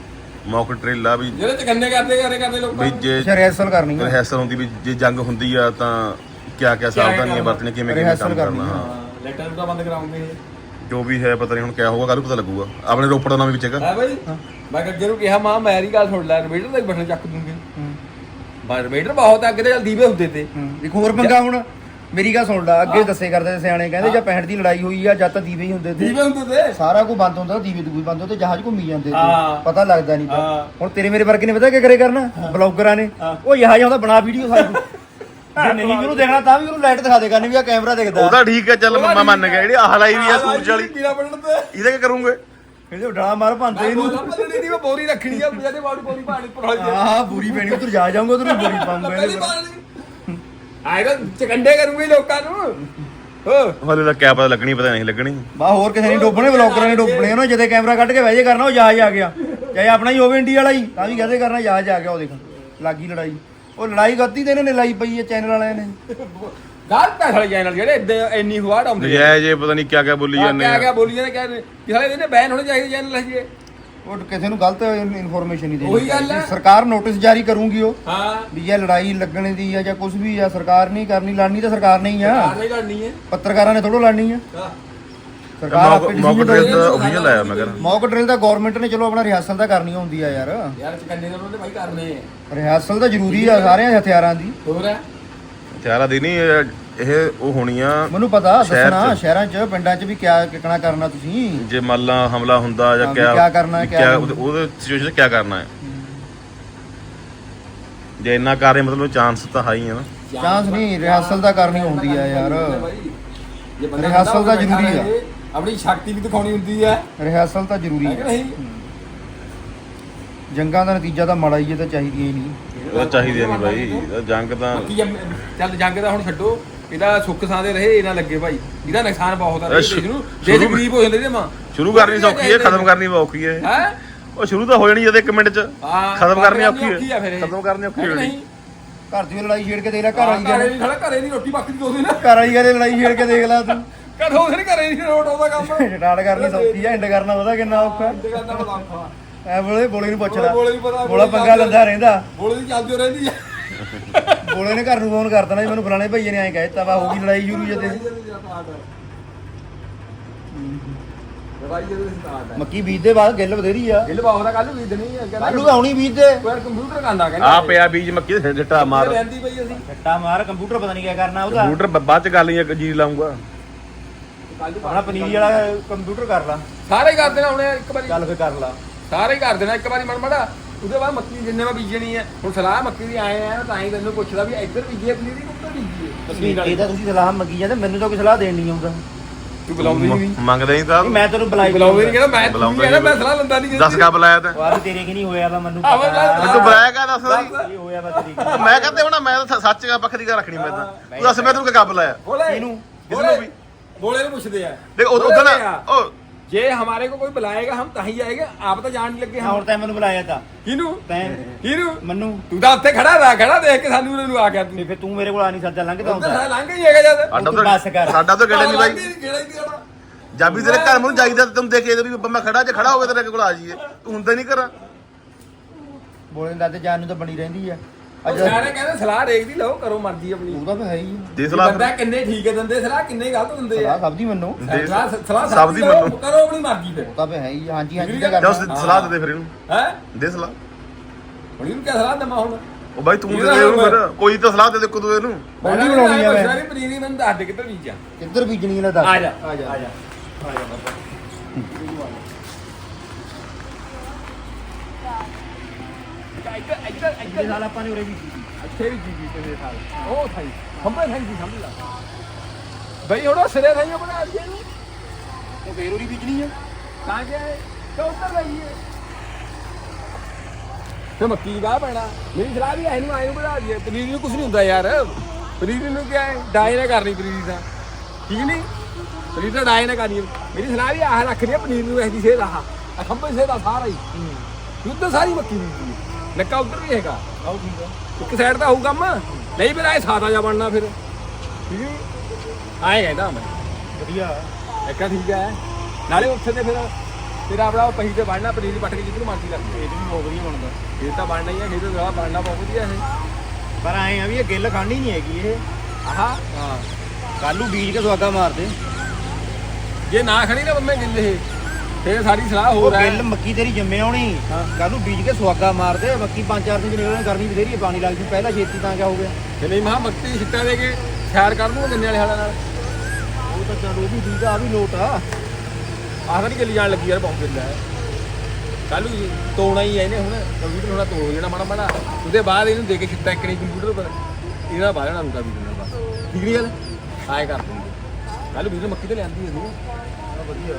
ਮੌਕ ਡਰਿਲ ਆ ਵੀ ਜਿਹੜੇ ਚ ਗੰਨੇ ਕਰਦੇ ਕਰੇ ਕਰਦੇ ਲੋਕਾਂ ਵੀ ਜੇ ਰਿਹਰਸਲ ਕਰਨੀ ਆ। ਰਿਹਰਸਲ ਹੁੰਦੀ ਵੀ ਜੇ ਜੰਗ ਹੁੰਦੀ ਆ ਤਾਂ ਕਿਆ ਕਿਆ ਸਾਵਧਾਨੀਆਂ ਵਰਤਣੀਆਂ ਕਿਵੇਂ ਕਿਵੇਂ ਕੰਮ ਕਰਨੀ। ਹਾਂ। ਲੈਟਰ ਤਾਂ ਬੰਦ ਕਰਾਉਂਗੇ ਜੋ ਵੀ ਹੈ ਪਤਾ ਨਹੀਂ ਹੁਣ ਕਿਆ ਹੋਊਗਾ ਕੱਲ ਨੂੰ ਪਤਾ ਲੱਗੂਗਾ। ਆਪਣੇ ਰੋਪੜ ਦਾ ਨਾਮ ਵੀ ਵਿੱਚ ਹੈਗਾ ਹੈ ਬਾਈ? ਮੈਂ ਅੱਗੇ ਨੂੰ ਕਿਹਾ ਮਾਂ ਮੈਰੀ ਗੱਲ ਸੁਣ ਲੈ ਰਵੇਟਰ ਦਾ ਹੀ ਬਟਨ ਚੱਕ ਦੂੰਗੇ। ਹੂੰ। ਬਾ ਰਵੇਟਰ ਬਹੁਤ ਅੱਗੇ ਤੇ ਚੱਲ ਦੀਵੇ ਹੁੰਦੇ ਤੇ। ਹੂੰ। ਇੱਕ ਹੋਰ ਪੰਗਾ ਹੁਣ। ਮੇਰੀ ਗੱਲ ਸੁਣ ਲੈ ਅੱਗੇ ਦੱਸੇ ਕਰਦੇ ਸੀ ਸਿਆਣੇ ਕਹਿੰਦੇ ਜਾਂ 65 ਦੀ ਲੜਾਈ ਹੋਈ ਆ ਜਦ ਤਾਂ ਦੀਵੇ ਹੀ ਹੁੰਦੇ ਤੇ ਦੀਵੇ ਹੁੰਦੇ ਤੇ? ਸਾਰਾ ਕੁਝ ਬੰਦ ਹੁੰਦਾ ਦੀਵੇ ਦੂਵੇ ਬੰਦ ਹੁੰਦੇ ਜਹਾਜ਼ ਘੁੰਮੀ ਜਾਂਦੇ ਹਾਂ। ਤੇ ਪਤਾ ਲੱਗਦਾ ਨਹੀਂ ਤਾਂ। ਹਾਂ। ਹੁਣ ਤੇਰੇ ਮੇਰੇ ਵਰਗੇ ਨੇ ਪਤਾ ਕੀ ਕਰੇ ਕਰਨਾ? ਬਲੌਗਰਾਂ ਨੇ। ਉਹ ਜਹਾਜ਼ ਆਉਂਦਾ ਬਣਾ ਵੀਡੀਓ ਸਾਰੀ। ਜੇ ਨਹੀਂ ਵੀ ਉਹਨੂੰ ਦੇਖਣਾ ਤਾਂ ਵੀ ਉਹਨੂੰ ਲਾਈਟ ਦਿਖਾ ਦੇ ਕਰਨੀ ਵੀ ਆ ਕੈਮਰਾ ਦਿਖਦਾ। ਉਹਦਾ ਠੀਕ ਹੈ ਚੱਲ ਮੈਂ ਮੰਨ ਗਿਆ ਜਿਹੜੀ ਆਹ ਲਾਈ ਵੀ ਆ ਸੂਰਜ ਵਾਲੀ। ਤੇ। ਇਹਦਾ ਕੀ ਕਰੂੰਗੇ? ਇਹਦੇ ਡਰਾ ਮਾਰ ਭੰਤੇ ਇਹਨੂੰ। ਬੋਲਾ ਪਤੜੀ ਦੀ ਮੈਂ ਬੋਰੀ ਰੱਖਣੀ ਆ ਜਿਹਦੇ ਵਾਲੀ ਬੋਰੀ ਪਾਣੀ ਉੱਪਰ ਵਾਲੀ ਆਹ ਬੁਰੀ ਪੈਣੀ ਉਧਰ ਜਾ ਜਾਊਂਗਾ ਉਧਰ ਬੁਰੀ ਪਾਉਂਗਾ ਪਹਿਲੀ ਇਹਦੇ ਪਾਣੀ ਆਏਗਾ ਚਕੰਡੇ ਕਰੂੰਗੇ ਲੋਕਾਂ ਨੂੰ। ਹੋ। ਹਲੇ ਤਾਂ ਕਿਆ ਪਤਾ ਲੱਗਣੀ ਪਤਾ ਨਹੀਂ ਲੱਗਣੀ। ਬਾ ਹੋਰ ਕਿਸੇ ਨੇ ਡੋਬਣੇ ਬਲੌਗਰਾਂ ਨੇ ਡੋਬਣੇ ਉਹਨਾਂ ਜਦੇ ਕੈਮਰਾ ਕੱਢ ਕੇ ਵੈਜੇ ਕਰਨਾ ਉਹ ਜਹਾਜ਼ ਆ ਗਿਆ। ਚਾਹੇ ਆਪਣਾ ਹੀ ਹੋਵੇ ਇੰਡੀਆ ਵਾਲਾ ਹੀ ਤਾਂ ਵੀ ਕਹਦੇ ਕਰਨਾ ਜਹਾਜ਼ ਆ ਗਿਆ ਉਹ ਦੇਖ ਲੱਗੀ ਲੜਾਈ। ਉਹ ਲੜਾਈ ਗੱਦੀ ਤੇ ਇਹਨਾਂ ਨੇ ਲਾਈ ਪਈ ਹੈ ਚੈਨਲ ਵਾਲਿਆਂ ਨੇ। ਗਲਤ ਹੈ ਸਾਲੇ ਚੈਨਲ ਜਿਹੜੇ ਏਦਾਂ ਇੰਨੀ ਹਵਾੜ ਆਉਂਦੇ ਨਜਾਇਜ਼ ਇਹ ਪਤਾ ਨਹੀਂ ਕਿਆ ਕਿਆ ਬੋਲੀ ਜਾਂਦੇ ਕਿਆ ਆ। ਕਿਆ ਬੋਲੀ ਜਾਂਦੇ ਕਿਆ ਕਿ ਸਾਲੇ ਇਹਨੇ ਬੈਨ ਹੋਣੇ ਚਾਹੀਦੇ ਚੈਨਲ ਹੈ ਜੀ ਉਹ ਕਿਸੇ ਨੂੰ ਗਲਤ ਇਨਫੋਰਮੇਸ਼ਨ ਨਹੀਂ ਦੇਣੀ ਉਹੀ ਗੱਲ ਚਾਹੀਦੀ। ਹੈ। ਸਰਕਾਰ ਨੋਟਿਸ ਜਾਰੀ ਕਰੂਗੀ ਉਹ। ਹਾਂ। ਵੀ ਇਹ ਲੜਾਈ ਲੱਗਣ ਦੀ ਆ ਜਾਂ ਕੁਝ ਵੀ ਆ ਸਰਕਾਰ ਨਹੀਂ ਕਰਨੀ ਲੜਨੀ ਤਾਂ ਸਰਕਾਰ ਨੇ ਹੀ ਆ। ਕਾਰ ਨਹੀਂ ਲੜਨੀ ਹੈ। ਪੱਤਰਕਾਰਾਂ ਨੇ ਥੋੜੋ ਲੜਨੀ ਆ। ਹਾਂ। ਸਰਕਾਰ ਆਪੇ ਮੌਕ decision ਡਰਿਲ ਕਰੇਗੀ। ਦਾ ਓਫੀਸ਼ੀਅਲ ਆਇਆ ਮੈਂ ਕਹਿੰਦਾ। ਮੌਕ ਡਰਿਲ ਤਾਂ ਗਵਰਨਮੈਂਟ ਨੇ ਚਲੋ ਆਪਣਾ ਰਿਹਰਸਲ ਤਾਂ ਕਰਨੀ ਹੁੰਦੀ ਆ ਯਾਰ। ਯਾਰ ਚਕੰਡੇ ਤਾਂ ਉਹਨੇ ਭਾਈ ਕਰਨੇ ਆ। ਰਿਹਰਸਲ ਤਾਂ ਜ਼ਰੂਰੀ ਆ ਸਾਰਿਆਂ ਹਥਿਆਰਾਂ ਦੀ। ਹੋਰ ਹੈ? ਚਾਰਾ ਦੀ ਨਹੀਂ ਇਹ ਇਹ ਉਹ ਹੋਣੀ ਆ ਮੈਨੂੰ ਪਤਾ ਸ਼ਹਿਰ ਦੱਸਣਾ ਚ। ਸ਼ਹਿਰਾਂ 'ਚ ਪਿੰਡਾਂ 'ਚ ਵੀ ਕਿਆ ਕਿਕਣਾ ਕਰਨਾ ਤੁਸੀਂ? ਜੇ ਮੰਨ ਲਾ ਹਮਲਾ ਹੁੰਦਾ ਜਾਂ ਹਾਂ, ਵੀ ਕਿਆ ਕਿਆ ਕਰਨਾ ਹੈ, ਕਿਆ ਕਿਆ। ਉਹਦੇ- ਉਹਦੇ ਸਿਚੁਏਸ਼ਨ 'ਚ ਕਿਆ ਕਰਨਾ ਹੈ? ਜੇ ਇੰਨਾ ਕਰ ਰਹੇ ਮਤਲਬ ਚਾਂਸ ਤਾਂ ਹਾਈ ਹੈ ਨਾ। ਚਾਂਸ ਨਹੀਂ ਰਿਹਰਸਲ ਤਾਂ ਕਰਨੀ ਹੁੰਦੀ ਆ ਯਾਰ। ਜੇ ਬੰਦਾ ਤਾਂ ਜ਼ਰੂਰੀ ਆ। ਆਪਣੀ ਸ਼ਕਤੀ ਵੀ ਦਿਖਾਉਣੀ ਹੁੰਦੀ ਹੈ। ਰਿਹਰਸਲ ਤਾਂ ਜ਼ਰੂਰੀ ਹੈ ਕਿ ਆ ਨਹੀਂ ਜੰਗਾਂ ਦਾ ਨਤੀਜਾ ਤਾਂ ਮਾੜਾ ਹੀ ਹੈ ਤਾਂ ਚਾਹੀਦੀ ਹੀ ਨਹੀਂ। ਤਾਂ ਚਾਹੀਦੀ ਨਹੀਂ ਬਾਈ। ਇਹ ਜੰਗ ਤਾਂ ਬਾਕੀ ਜੰਮ- ਚੱਲ ਜੰਗ ਦਾ ਹੁਣ ਛੱਡੋ। ਇਹਦਾ ਸੁੱਖ ਸਾਂ ਦੇ ਰਹੇ ਇਹ ਨਾ ਲੱਗੇ ਭਾਈ। ਇਹਦਾ ਨੁਕਸਾਨ ਬਹੁਤ ਆ ਇਹ ਦੇਸ਼ ਨੂੰ। ਦੇਸ਼ ਗਰੀਬ ਹੋ ਜਾਂਦੇ ਨੇ ਮਾਂ ਸ਼ੁਰੂ ਕਰਨੀ ਸੌਖੀ ਹੈ ਖਤਮ ਕਰਨੀ ਔਖੀ ਹੈ। ਹੈ? ਉਹ ਸ਼ੁਰੂ ਤਾਂ ਹੋ ਜਾਣੀ ਜਦ ਇੱਕ ਮਿੰਟ 'ਚ। ਹਾਂ, ਖਤਮ ਕਰਨੀ ਕਰਨੀ ਔਖੀ ਹੈ। ਖਤਮ ਕਰਨੀ ਔਖੀ ਹੈ ਨਹੀਂ। ਘਰ ਦੀ ਲੜਾਈ ਛੇੜ ਕੇ ਦੇਖ ਲੈ ਘਰ ਵਾਲੀ ਘਰੇ ਨਹੀਂ ਖੜਾ ਘਰੇ ਨਹੀਂ ਰੋਟੀ ਬਾਕੀ ਦੋ ਦਿਨ ਘਰ ਵਾਲੀ ਗੱਲ ਲੜਾਈ ਛੇੜ ਕੇ ਦੇਖ ਲੈ ਤੂੰ। ਕਦੋਂ ਦਿਨ ਘਰੇ ਨਹੀਂ ਰੋਟ ਆਉਂਦਾ ਕੰਮ। ਸਟਾਰਟ ਕਰਨੀ ਸੌਖੀ ਆ ਐਂਡ ਕਰਨਾ ਉਹਦਾ ਕਿੰਨਾ ਔਖਾ। ਦਾ ਪਤਾ ਔਖਾ। ਐ ਬੋਲੇ ਬੋਲੇ ਨੂੰ ਪੁੱਛ ਲੈ। ਬੋਲੇ ਨੂੰ ਪਤਾ, ਬੋਲਾ ਬੋਲੇ ਪੰਗਾ ਚੱਲਦੇ ਲੰਦਾ ਰਹਿੰਦਾ। ਬੋਲੇ ਦੀ ਚੱਲ ਜੋ ਰਹਿੰਦੀ ਆ। ਬੋਲੇ ਨੇ ਘਰ ਨੂੰ ਫੋਨ ਕਰ ਦੇਣਾ ਜੀ ਮੈਨੂੰ ਫਲਾਣੇ ਭਈਏ ਨੇ ਐਂ ਕਹਿਤਾ ਵਾ ਹੋ ਗਈ ਲੜਾਈ ਸ਼ੁਰੂ ਜਦੇ ਲੜਾਈ ਜਦੋਂ ਸਟਾਰਟ ਹੈ ਮੱਕੀ ਬੀਜ ਦੇ ਬਾਅਦ ਗਿੱਲ ਬਥੇਰੀ ਆ। ਗਿੱਲ ਬਾਹੂ ਦਾ ਕੱਲ ਵੀ ਦਿਨੀ ਹੈ ਕੱਲ ਨੂੰ ਆਉਣੀ ਬੀਜ ਦੇ ਕੋਈ ਕੰਪਿਊਟਰ ਕਰਨਾ ਕਹਿੰਦਾ ਆ ਪਿਆ ਬੀਜ ਮੱਕੀ ਦੇ ਡਟਾ ਮਾਰ। ਰਹਿੰਦੀ ਪਈ ਅਸੀਂ ਛੱਟਾ ਮਾਰ ਕੰਪਿਊਟਰ ਪਤਾ ਨਹੀਂ ਕੀ ਕਰਨਾ ਉਹਦਾ। ਕੰਪਿਊਟਰ ਬਾਅਦ 'ਚ ਕਰ ਲਈ ਇੱਕ ਜੀ ਲਾਉਂਗਾ ਕੱਲ ਆਪਣਾ ਪਨੀਰੀ ਵਾਲਾ ਕੰਪਿਊਟਰ ਕਰ ਲਾ। ਸਾਰੇ ਕਰ ਦੇਣਾ ਉਹਨੇ ਇੱਕ ਵਾਰੀ। ਚੱਲ ਫੇ ਕਰ ਲਾ। ਸਾਰੇ ਕਰ ਦੇਣਾ ਇੱਕ ਵਾਰੀ ਮੜ ਮੜਾ ਉਹਦੇ ਬਾਅਦ ਮੱਕੀ ਜਿੰਨੇ ਮੈਂ ਬੀਜਣੀ ਹੈ ਹੁਣ ਸਲਾਹ ਮੱਕੀ ਦੀ ਆਏ ਆ ਤਾਂ ਹੀ ਤੈਨੂੰ ਪੁੱਛਦਾ ਵੀ ਇੱਧਰ ਬੀਜੀਏ ਪਨੀਰੀ ਕਿ ਉੱਧਰ ਬੀਜੀਏ। ਤਸਵੀਰ ਵਾਲੀ ਇਹ ਤਾਂ ਤੁਸੀਂ ਸਲਾਹ ਮੰਗੀ ਜਾਂਦੇ ਮੈਨੂੰ ਤਾਂ ਕੋਈ ਸਲਾਹ ਦੇਣ ਨਹੀਂ ਆਉਂਦਾ। ਤੂੰ ਬੁਲਾਉਂਦੀ ਨਹੀਂ। ਮੰਗਦੇ ਨਹੀਂ ਤਾਂ? ਨਹੀਂ, ਮੈਂ ਤੈਨੂੰ ਬੁਲਾਈ ਬੁਲਾਉਂਦੀ ਨਹੀਂ ਕਹਿੰਦਾ ਮੈਂ ਤੂੰ ਬੁਲਾਉਂਦਾ ਕਹਿੰਦਾ ਨੀ ਮੈਂ ਸਲਾਹ ਲੰਦਾ ਨਹੀਂ ਦੱਸ ਕਾ ਬੁਲਾਇਆ ਤੈਂ? ਵਾਹ ਤੇਰੇ ਕੀ ਨਹੀਂ ਹੋਇਆ ਵਾ ਮੈਨੂੰ। ਤੂੰ ਬੁਲਾਇਆ ਕਾ ਦੱਸ? ਇਹ ਹੋਇਆ ਵਾ ਤੇਰੀ? ਮੈਂ ਕਹਿੰਦੇ ਹੁਣ ਮੈਂ ਤਾਂ ਸੱਚ ਦਾ ਪੱਖ ਦੀ ਗੱਲ ਰੱਖਣੀ ਮੈਂ ਤਾਂ। ਤੂੰ ਦੱਸ ਮੈਂ ਤੈਨੂੰ ਕਿਆ ਬੁਲਾਇਆ। ਬੋਲੇ ਇਹਨੂੰ, ਕਿਸੇ ਨੂੰ ਵੀ। ਬੋਲੇ ਨੂੰ ਪੁੱਛਦੇ ਆ। ਦੇਖ ਉਦੋਂ। ਨਾ ਉਹ ਜੇ ਹਮਾਰੇ ਕੋ ਕੋਈ ਬੁਲਾਏਗਾ ਹਮ ਤਾਂ ਹੀ ਆਏਗਾ ਆਪ ਤਾਂ ਜਾਣ ਲੱਗੇ ਹਾਂ ਹੋਰ ਤਾਂ ਮੈਨੂੰ ਬੁਲਾਇਆ ਤਾਂ ਕਿਨੂੰ ਤੈਂ ਕਿਨੂੰ ਮੰਨੂ ਤੂੰ ਤਾਂ ਉੱਥੇ ਖੜਾ ਰਹਾ ਖੜਾ ਦੇਖ ਕੇ ਸਾਨੂੰ ਉਹਨੂੰ ਆ ਗਿਆ ਤੂੰ ਫੇ ਤੂੰ ਮੇਰੇ ਕੋਲ ਆ ਨਹੀਂ ਸਕਦਾ ਲੰਘ ਤਾਂ ਉੱਧਰ ਹੁੰਦਾ ਲੰਘ ਹੀ ਹੈਗਾ ਜਦ ਤੂੰ ਬੱਸ ਕਰ। ਸਾਡਾ ਤਾਂ ਗੱਡੇ ਨਹੀਂ ਬਾਈ ਕਿਹੜਾ ਹੀ ਤੇਰੇ ਘਰ ਨੂੰ ਜਾਈਦਾ ਤੈਨੂੰ ਦੇਖ ਕੇ ਵੀ ਮੈਂ ਖੜਾ ਜੇ ਖੜਾ ਹੋਵੇ ਤੇਰੇ ਕੋਲ ਆ ਜਾਈਏ ਤੂੰ ਹੁੰਦਾ ਨਹੀਂ ਕਰਾਂ ਬੋਲੇ ਦਾਦੇ ਜਾਨ ਨੂੰ ਤਾਂ ਬਣੀ ਰਹਿੰਦੀ ਆ ਉਹ ਅੱਜ ਸਾਰੇ ਕਹਿੰਦੇ ਸਲਾਹ ਰੇਖ ਦੀ ਲਓ ਕਰੋ ਮਰਜ਼ੀ ਆਪਣੀ। ਉਹਦਾ ਤਾਂ ਹੈ ਹੀ। ਆ। ਦੇ ਵੀ ਸਲਾਹ ਬੰਦਾ ਕਿੰਨੇ ਠੀਕ ਦਿੰਦੇ ਸਲਾਹ ਕਿੰਨੇ ਗਲਤ ਦਿੰਦੇ ਆ। ਸਲਾਹ ਸਭ ਦੀ ਮੰਨੋ ਦੇ- ਸਲਾਹ ਸਲਾਹ ਸਭ ਦੀ ਲਓ, ਮੰਨੋ। ਕਰੋ ਆਪਣੀ ਮਰਜ਼ੀ ਫਿਰ। ਉਹ ਤਾਂ ਫੇ ਹੈ ਹੀ ਆ। ਹਾਂਜੀ ਹਾਂਜੀ ਤਾਂ। ਜਾ ਕਰਨਾ। ਉਸ ਸਲਾਹ ਦੇ ਦੇ ਫਿਰ ਇਹਨੂੰ। ਹੈ। ਦੇ ਸਲਾਹ। ਹੁਣ ਇਹਨੂੰ ਕਿਆ ਸਲਾਹ ਦਮਾ ਹੁਣ? ਉਹ ਬਾਈ ਤੂੰ ਦੇ ਇਹਦਾ ਦੇ ਹੁਣ ਫਿਰ। ਕੋਈ ਤਾਂ ਸਲਾਹ ਦੇ ਦੇ ਕੋ ਇਹਨੂੰ ਬੌਂਡੀ ਬਣਾਉਣੀ ਆ ਮੈਂ। ਸਾਰੀ ਪਨੀਰੀ ਮੈਨੂੰ ਦੱਸ ਦੇ ਕਿੱਧਰ ਬੀਜਾਂ ਕਿੱਧਰ ਬੀਜਣੀ ਇਹਨੇ ਦੱਸ। ਆ ਜਾ ਆ ਜਾ ਆ ਜਾ। ਇੱਧਰ ਇੱਧਰ ਇੱਧਰ ਸਾਲ ਆਪਾਂ ਨੇ ਉਰੇ ਵੀ ਇੱਥੇ ਵੀ ਜੀ ਜੀ ਤੇ ਸਾਲ ਉਹ ਥਾਈ ਖੰਬੇ ਥਾਈ ਜੀ ਸਮਝ ਲਾ ਬਈ ਹੁਣ ਉਹ ਸਿਰੇ ਥਾਈ ਬਣਾ ਦਈਏ ਇਹਨੂੰ ਉਹ ਫੇਰ ਉਰੀ ਬੀਜਣੀ ਆ ਤਾਂ ਕਿ ਕਿ ਉੱਧਰ ਲਈਏ ਤੇ ਮੱਕੀ ਦਾ ਪੈਣਾ ਮੇਰੀ ਸਲਾਹ ਵੀ ਐ ਨੂੰ ਆਏ ਨੂੰ ਬਣਾ ਦਈਏ ਪਨੀਰ ਨੂੰ ਕੁਝ ਨਹੀਂ ਹੁੰਦਾ ਯਾਰ ਪਨੀਰ ਨੂੰ ਕੀ ਹੈ ਡਾਈ ਨਾ ਕਰਨੀ ਪਨੀਰ ਦਾ ਠੀਕ ਨਹੀਂ ਪਨੀਰ ਦਾ ਡਾਈ ਨਾ ਕਰਨੀ ਮੇਰੀ ਸਲਾਹ ਵੀ ਆਹ ਰੱਖਣੀ ਆ ਪਨੀਰ ਨੂੰ ਇਹਦੀ ਸੇਧ ਆਹ ਖੰਭੇ ਸੇਧ ਆ ਸਾਰਾ ਹੀ ਉੱਧਰ ਸਾਰੀ ਮੱਕੀ ਦੀ ਨੱਕਾ ਉੱਧਰ ਵੀ ਹੈਗਾ। ਆਓ ਠੀਕ ਆ ਇੱਕ ਸਾਈਡ ਤਾਂ ਹੋਊ ਕੰਮ। ਨਹੀਂ ਫਿਰ ਆਏ ਸਾਦਾ ਜਾ ਬਣਨਾ ਫਿਰ। ਠੀਕ ਨਹੀਂ ਆਏ ਕਹਿੰਦਾ ਮੈਂ। ਵਧੀਆ। ਇੱਕਾ ਠੀਕ ਹੈ। ਨਾਲੇ ਉੱਥੇ ਤੇ ਫਿਰ ਤੇਰਾ ਆਪਣਾ ਉਹ ਪਹੀ ਤੇ ਬਣਨਾ ਪਨੀਰ ਪੱਟ ਕੇ ਜਿੱਧਰ ਮਰਜ਼ੀ ਕਰਦੀ ਇਹ ਵੀ ਬਹੁਤ ਵਧੀਆ ਬਣਦਾ ਇਹ ਤਾਂ ਬਣਨਾ ਹੀ ਹੈ ਖੇਤ ਦਾ ਬਣਨਾ ਬਹੁਤ ਵਧੀਆ ਇਹ। ਪਰ ਐ ਆ ਵੀ ਇਹ ਗਿੱਲ ਖਾਣੀ ਨਹੀਂ ਹੈਗੀ ਇਹ। ਆਹਾ। ਹਾਂ। ਕੱਲ ਬੀਜ ਕੇ ਸਵਾਗਾ ਮਾਰਦੇ। ਜੇ ਨਾ ਖੜੀ ਨਾ ਬੰਮੇ ਗਿੱਲ ਇਹ। ਫੇਰ ਸਾਡੀ ਸਲਾਹ ਉਹ ਹੋਰ ਹੈ। ਗਿੱਲ ਮੱਕੀ ਤੇਰੀ ਜੰਮੇ ਆਉਣੀ। ਕੱਲ ਨੂੰ ਬੀਜ ਕੇ ਸਵਾਗਾ ਮਾਰਦੇ ਮੱਕੀ ਪੰਜ ਚਾਰ ਦਿਨ ਨਿਕਲਣੇ ਗਰਮੀ ਬਥੇਰੀ ਹੈ ਪਾਣੀ ਲੱਗ ਜੂ ਪਹਿਲਾਂ ਛੇਤੀ ਤਾਂ ਕਿਆ ਹੋ ਗਿਆ? ਤੇ ਨਹੀਂ ਮਹਾ ਮੱਕੀ ਛਿੱਟਾ ਦੇ ਕੇ ਖੈਰ ਕਰ ਦੂੰਗਾ ਗੰਨੇ ਵਾਲੇ ਹਾਲਾਂ ਨਾਲ। ਉਹ ਤਾਂ ਚੱਲ ਉਹ ਵੀ ਠੀਕ ਆ ਵੀ ਲੋਟ ਆ। ਆਹ ਨਹੀਂ ਗੱਲੀ ਜਾਣ ਲੱਗੀ ਯਾਰ ਬਹੁਤ ਗਿੱਲਾ ਹੈ ਕੱਲ ਨੂੰ ਤੋਣਾ ਹੀ ਹੈ ਇਹਨੇ ਹੁਣ ਕੰਪਿਊਟਰ ਹੋਣਾ ਤੋੜ ਜਿਹੜਾ ਮਾੜਾ ਮਾੜਾ। ਉਹਦੇ ਬਾਅਦ ਇਹਨੂੰ ਦੇ ਕੇ ਛਿੱਟਾ ਇੱਕ ਨਹੀਂ ਕੰਪਿਊਟਰ ਪਰ ਇਹਦਾ ਬਾਹਰ ਨਾ ਹੁੰਦਾ ਵੀ ਦਿੰਦਾ ਬਸ ਠੀਕ ਨਹੀਂ ਗੱਲ? ਆਏ ਕਰ ਕੱਲ ਵੀਰ ਮੱਕੀ ਤੇ ਲਿਆਂਦੀ ਅਸੀਂ ਵਧੀਆ।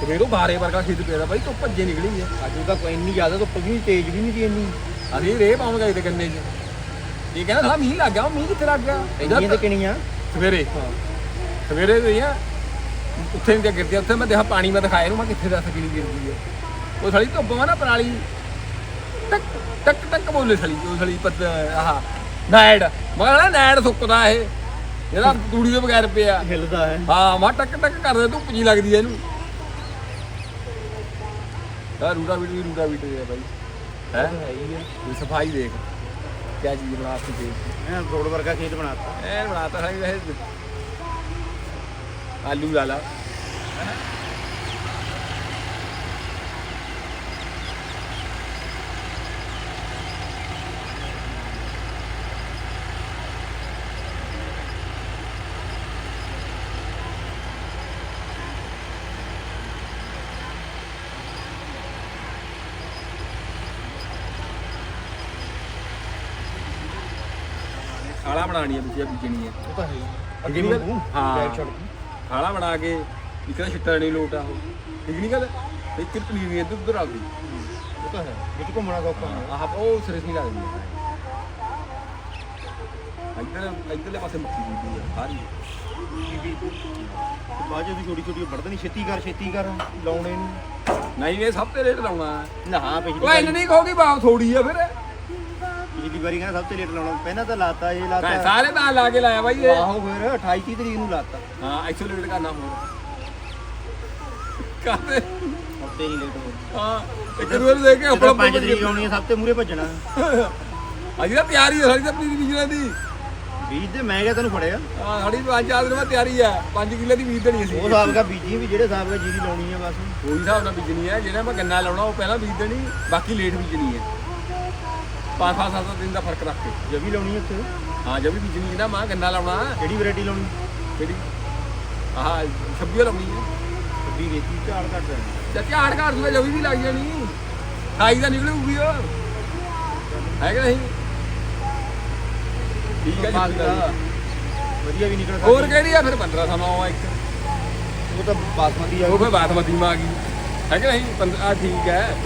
ਸਵੇਰੋਂ ਬਾਰੇ ਵਰਗਾ ਖੇਤ ਪਿਆ ਬਾਈ ਧੁੱਪ ਭੱਜੇ ਨਿਕਲੀ ਹੈ ਅੱਜ ਤਾਂ ਕੋਈ ਇੰਨੀ ਜ਼ਿਆਦਾ ਧੁੱਪ ਵੀ ਨਹੀਂ ਤੇਜ਼ ਵੀ ਨਹੀਂ ਸੀ ਇੰਨੀ। ਅਸੀਂ ਰੇ ਪਾਉਂਗਾ ਇਹਦੇ ਕੰਨੇ 'ਚ। ਇਹ ਕਹਿੰਦਾ ਸਾਲਾ ਮੀਂਹ ਲੱਗ ਗਿਆ ਉਹ ਮੀਂਹ ਕਿੱਥੇ ਲੱਗ ਗਿਆ? ਇੰਨੀਆਂ ਤੇ ਕਿਣੀਆਂ ਸਵੇਰੇ। ਸਵੇਰੇ ਦੇ ਆ ਉੱਥੇ ਨਹੀਂ ਗਿਰਦੀ ਉੱਥੇ ਮੈਂ ਦੇਖਾ ਪਾਣੀ ਮੈਂ ਦਿਖਾਇਆ ਇਹਨੂੰ ਮੈਂ ਕਿੱਥੇ ਦੱਸ ਕਿਹੜੀ ਗਿਰਦੀ ਹੈ ਉਹ ਸਾਲੀ ਧੁੱਪ ਵਾ ਨਾ ਪਰਾਲੀ। ਟਕ ਟਕ ਟਕ ਬੋਲੇ ਸਾਲੀ ਉਹ ਸਾਲੀ ਪੱਤ ਆਹ ਨਾਇੜ ਮੈਂ ਕਹਿੰਦਾ ਨਾਇੜ ਸੁੱਕਦਾ ਇਹ। ਜਿਹੜਾ ਤੂੜੀ ਦੇ ਬਗੈਰ ਪਿਆ। ਹਿੱਲਦਾ ਹੈ। ਹਾਂ ਮਾ ਟਕ ਟਕ ਕਰਦੇ ਧੁੱਪ ਜੀ ਲੱਗਦੀ ਐ ਇਹਨੂੰ। ਆ ਰੂੜਾ ਵੀਟ ਵੀ ਰੂੜਾ ਵੀਟ ਹੈ ਬਾਈ। ਹੈ? ਹੈ ਇਹ ਸਫ਼ਾਈ ਦੇਖ ਕਿਆ ਚੀਜ਼ ਬਣਾ ਕੇ ਦੇਖ ਮੈਂ ਰੋਡ ਵਰਗਾ ਖੇਤ ਬਣਾਤਾ। ਐਨ ਬਣਾਤਾ ਹੈ ਵੈਸੇ। ਆਲੂ ਲਾ ਖਾਲਾ ਬਣਾਣੀ ਹੈ ਤੁਸੀਂ ਬੀਜਣੀ ਹੈ ਉਹ ਤਾਂ ਹੈ ਹੀ ਅੱਗੇ ਨਹੀਂ ਹਾਂ। ਖਾਲਾ ਬਣਾ ਕੇ ਇੱਕ ਤਾਂ ਛਿੱਟਾ ਨਹੀਂ ਲੋਟ ਆ ਉਹ। ਠੀਕ ਨਹੀਂ ਗੱਲ? ਤੇ ਇੱਕ ਪਨੀਰ ਨਹੀਂ ਇੱਧਰ ਉੱਧਰ ਆਉਂਦੀ। ਉਹ ਤਾਂ ਹੈ ਵਿੱਚ ਘੁੰਮਣਾ ਆਹ ਉਹ ਸਿਰੇ ਨਹੀਂ ਲੱਗਦੀ ਇੱਧਰ ਇੱਧਰਲੇ ਪਾਸੇ ਮੱਕੀ ਬੀਜੀ ਆ ਸਾਰੀ ਚ ਉਹਦੀ ਛੋਟੀ ਛੋਟੀ ਵੱਢ ਦੇਣੀ ਛੇਤੀ ਕਰ ਛੇਤੀ ਕਰ ਲਾਉਣੇ ਨੂੰ। ਨਹੀਂ ਇਹ ਸਭ ਤੇ ਰੇਟ ਲਾਉਣਾ। ਨਾ ਹਾਂ ਪਿਛਲੀ ਇੰਨ ਨਹੀਂ ਕਹੋਗੀ ਬਾਪ ਥੋੜੀ ਆ ਫਿਰ। ਪਿਛਲੀ ਵਾਰੀ ਕਹਿੰਦਾ ਸਭ ਤੋਂ ਲੇਟ ਲਾਉਣਾ। ਪਹਿਲਾਂ ਤਾਂ ਲਾਤਾ ਇਹ ਲਾਤਾ। ਸਾਰੇ ਤਾਂ ਲਾ ਕੇ ਲਾਇਆ ਬਾਈ ਇਹ। ਆਹੋ ਫਿਰ 28 30 ਤਰੀਕ ਨੂੰ ਲਾਤਾ। ਹਾਂ ਐਕਸੋਲੇਟ ਕਰਨਾ ਹੋਰ ਕਾਤੇ ਹਫ਼ਤੇ ਨਹੀਂ ਲੇਟ ਹੋ ਹਾਂ ਇੱਕ ਨੂੰ ਦੇਖ ਕੇ ਆਪਣਾ ਆਪਣਾ 5 ਤਰੀਕ ਆਉਣੀ ਹੈ ਸਭ ਤੋਂ ਮੂਰੇ ਭੱਜਣਾ। ਅਜੀ ਤਾਂ ਤਿਆਰੀ ਹੈ ਸਾਡੀ ਤਾਂ ਪਨੀਰ ਬੀਜਣਾ ਦੀ। ਬੀਜ ਤੇ ਮੈਂ ਕਿਹਾ ਤੈਨੂੰ ਫੜਿਆ। ਹਾਂ ਸਾਡੀ ਪੰਜ ਚਾਰ ਦਿਨ ਬਾਅਦ ਤਿਆਰੀ ਹੈ। 5 ਕਿੱਲੇ ਦੀ ਬੀਜ ਦੇਣੀ ਅਸੀਂ। ਉਹ ਹਿਸਾਬ ਦਾ ਬੀਜੀ ਵੀ ਜਿਹੜੇ ਹਿਸਾਬ ਦਾ ਜੀਰੀ ਲਾਉਣੀ ਹੈ ਬਸ। ਉਹੀ ਹਿਸਾਬ ਨਾਲ ਬੀਜਣੀ ਹੈ ਜਿਹੜਾ ਮੈਂ ਗੰਨਾ ਲਾਉਣਾ ਉਹ ਪਹਿਲਾਂ ਬੀਜ ਦੇਣੀ ਬਾਕੀ ਲੇਟ ਬੀਜਣੀ ਹੈ। ਪੰਜ ਪੰਜ ਸੱਤ ਸੱਤ ਦਿਨ ਦਾ ਫ਼ਰਕ ਰੱਖ ਕੇ। ਜਵੀ ਲਾਉਣੀ ਹੈ ਉੱਥੇ? ਹਾਂ ਜਦ ਵੀ ਬੀਜਣੀ ਜਿਹੜਾ ਮੈਂ ਗੰਨਾ ਲਾਉਣਾ? ਕਿਹੜੀ ਵੈਰਾਈਟੀ ਲਾਉਣੀ? ਜਿਹੜੀ ਆਹ ਸਬਜ਼ੀ ਲਾਉਣੀ ਹੈ। ਛੱਬੀ ਵੇਚੀ ਝਾੜ ਘੱਟ ਜਾਣੀ। ਜਾਂ ਝਾੜ ਘਾੜ ਦੂਗਾ ਜਵੀ ਵੀ ਲੱਗ ਜਾਣੀ। ਖਾਈ ਦਾ ਨਿਕਲੂਗੀ ਉਹ। ਹੈ ਕਿ ਨਹੀਂ? ਠੀਕ ਹੈ ਜੀ ਵਧੀਆ ਵੀ ਨਿਕਲ ਹੋਰ ਕਿਹੜੀ ਆ? ਫਿਰ 1509 ਆ ਇੱਕ। ਉਹ ਤਾਂ ਬਾਸਮਤੀ ਆ ਉਹ ਫਿਰ ਬਾਸਮਤੀ ਮਾ ਆ ਗਈ। ਹੈ ਕਿ ਨਹੀਂ? 15 ਆ ਠੀਕ ਹੈ।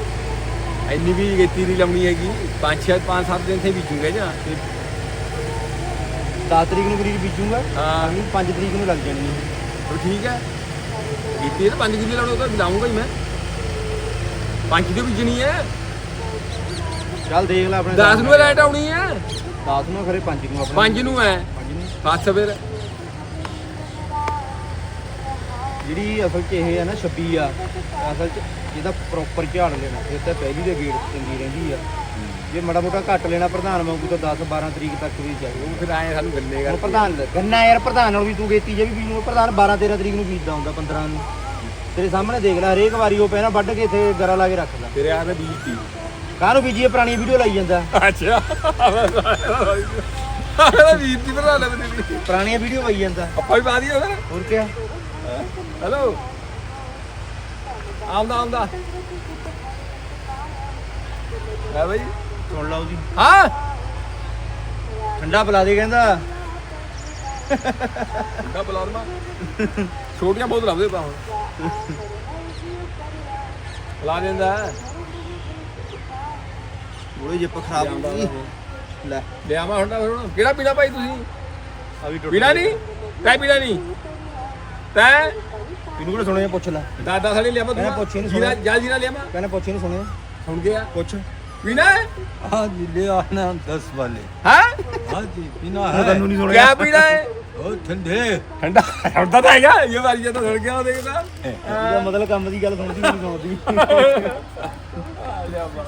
ਇੰਨੀ ਵੀ ਗੇਤੀ ਨਹੀਂ ਲਾਉਣੀ ਹੈਗੀ। ਪੰਜ ਛੇ ਪੰਜ ਸੱਤ ਦਿਨ ਤੇ ਬੀਜੂਗੇ ਜਾਂ? 10 ਤਰੀਕ ਨੂੰ ਗਰੀਬ ਬੀਜੂਗਾ। ਹਾਂ। 5 ਤਰੀਕ ਨੂੰ ਲੱਗ ਜਾਣੀ ਹੈ। ਉਹ ਠੀਕ ਹੈ। ਗੇਤੀ ਤਾਂ 5 ਕਿੱਲੇ ਲਾਉਣਾ ਉਹ ਤਾਂ ਲਾਉਂਗਾ ਹੀ ਮੈਂ। ਪੰਜ ਦੀ ਬੀਜਣੀ ਹੈ? ਚੱਲ ਦੇਖ ਲੈ ਆਪਣੇ 10 ਨੂੰ ਲਾਈਟ ਆਉਣੀ ਹੈ। 10 ਨੂੰ ਖਰੇ 5 ਨੂੰ ਆਪਣਾ। ਪੰਜ ਨੂੰ ਹੈ। 5 ਨੂੰ। ਬਸ ਫਿਰ। ਜਿਹੜੀ ਅਸਲ 'ਚ ਇਹ ਹੈ ਨਾ 26 ਆ ਅਸਲ 'ਚ ਜਿਹਦਾ ਪ੍ਰੋਪਰ ਝਾੜ ਲੈਣਾ ਫਿਰ ਤਾਂ ਪਹਿਲੀ ਦੇ ਗੇੜ ਚੰਗੀ ਰਹਿੰਦੀ ਆ। ਜੇ ਮੜਾ ਮੋਟਾ ਘੱਟ ਲੈਣਾ ਪ੍ਰਧਾਨ ਵਾਂਗੂ ਤਾਂ 10 12 ਤਰੀਕ ਤੱਕ ਵੀ ਚਾਹੀਦਾ ਉਹ ਫਿਰ ਆਏ ਸਾਨੂੰ ਗੱਲੇ ਕਰ ਪ੍ਰਧਾਨ ਗੰਨਾ ਯਾਰ ਪ੍ਰਧਾਨ ਨਾਲ ਵੀ ਤੂੰ ਖੇਤੀ ਜੇ ਵੀ ਬੀਜੂ ਪ੍ਰਧਾਨ 12 13 ਤਰੀਕ ਨੂੰ ਬੀਜਦਾ ਹੁੰਦਾ 15 ਨੂੰ। ਤੇਰੇ ਸਾਹਮਣੇ ਦੇਖ ਲੈ ਹਰੇਕ ਵਾਰੀ ਉਹ ਪਹਿਲਾਂ ਵੱਢ ਕੇ ਇੱਥੇ ਗਰਾ ਲਾ ਕੇ ਰੱਖਦਾ ਤੇਰੇ ਆ ਤੇ ਬੀਜ ਤੀ। ਕਾਹਨੂੰ ਬੀਜੀ ਇਹ ਪੁਰਾਣੀ ਵੀਡੀਓ ਲਾਈ ਜਾਂਦਾ। ਅੱਛਾ। ਆਹ ਵੀਰ ਬਣਾ ਲੈ ਮੈਨੂੰ ਪੁਰਾਣੀਆਂ ਵੀਡੀਓ ਪਾਈ ਜਾਂਦਾ। ਆਪਾਂ ਵੀ ਪਾ ਦਈਏ ਫਿਰ। ਹੋਰ ਕੀ ਹੈਲੋ ਆਉਂਦਾ ਆਉਂਦਾ। ਹੈ ਬਈ। ਸੁਣ ਲਓ ਜੀ। ਹਾਂ। ਠੰਡਾ ਪਿਲਾ ਦੇ ਕਹਿੰਦਾ। ਦਾ ਬਲਾਰਮਾ ਛੋਟੀਆਂ ਬਹੁਤ ਲਾਉਂਦੇ ਪਾ ਹੁਣ। ਲਾ ਦਿੰਦਾ। ਬੋਲੇ ਜਿੱਪ ਖਰਾਬ ਹੋ ਗਈ। ਲੈ। ਲਿਆਵਾ ਹੁਣ ਕਿਹੜਾ ਪੀਣਾ ਭਾਈ ਤੁਸੀਂ? ਆ ਵੀ ਟੁੱਟ ਪੀਣਾ ਨਹੀਂ? ਤੈ ਪੀਣਾ ਨਹੀਂ? ਤੈ ਇਹਨੂੰ ਕਿਹੜਾ ਸੁਣਿਆ ਪੁੱਛ ਲੈ ਦਾਦਾ ਸਾਡੀ ਲਿਆਵਾ ਮੈਂ ਪੁੱਛੀ ਨੀ ਜੀਰਾ ਸੁਣਿਆ। ਜਲ ਜੀਰਾ ਲਿਆਵਾ ਕਹਿੰਦਾ ਪੁੱਛ ਨਹੀਂ ਸੁਣਿਆ ਸੁਣ ਗਿਆ ਪੁੱਛ ਪੀਣਾ ਹੈ हाँ जी ले आना दस वाले ਹਾਂ हाँ जी पीना ਮੈਂ है ਤੈਨੂੰ ਨਹੀਂ ਸੁਣਿਆ ਕਿਆ ਪੀਣਾ ਹੈ और ठंडे ਠੰਡਾ ਠੰਡਾ ਤਾਂ ਹੈਗਾ ਇਹ ਵਾਰੀ ਜਦੋਂ ਸੁਣ ਗਿਆ ਉਹ ਦੇਖਦਾ ਇਹਦਾ ਮਤਲਬ ਕੰਮ ਦੀ ਗੱਲ ਸੁਣਦੀ ਨਹੀਂ ਸੁਣਦੀ ਲਿਆਵਾ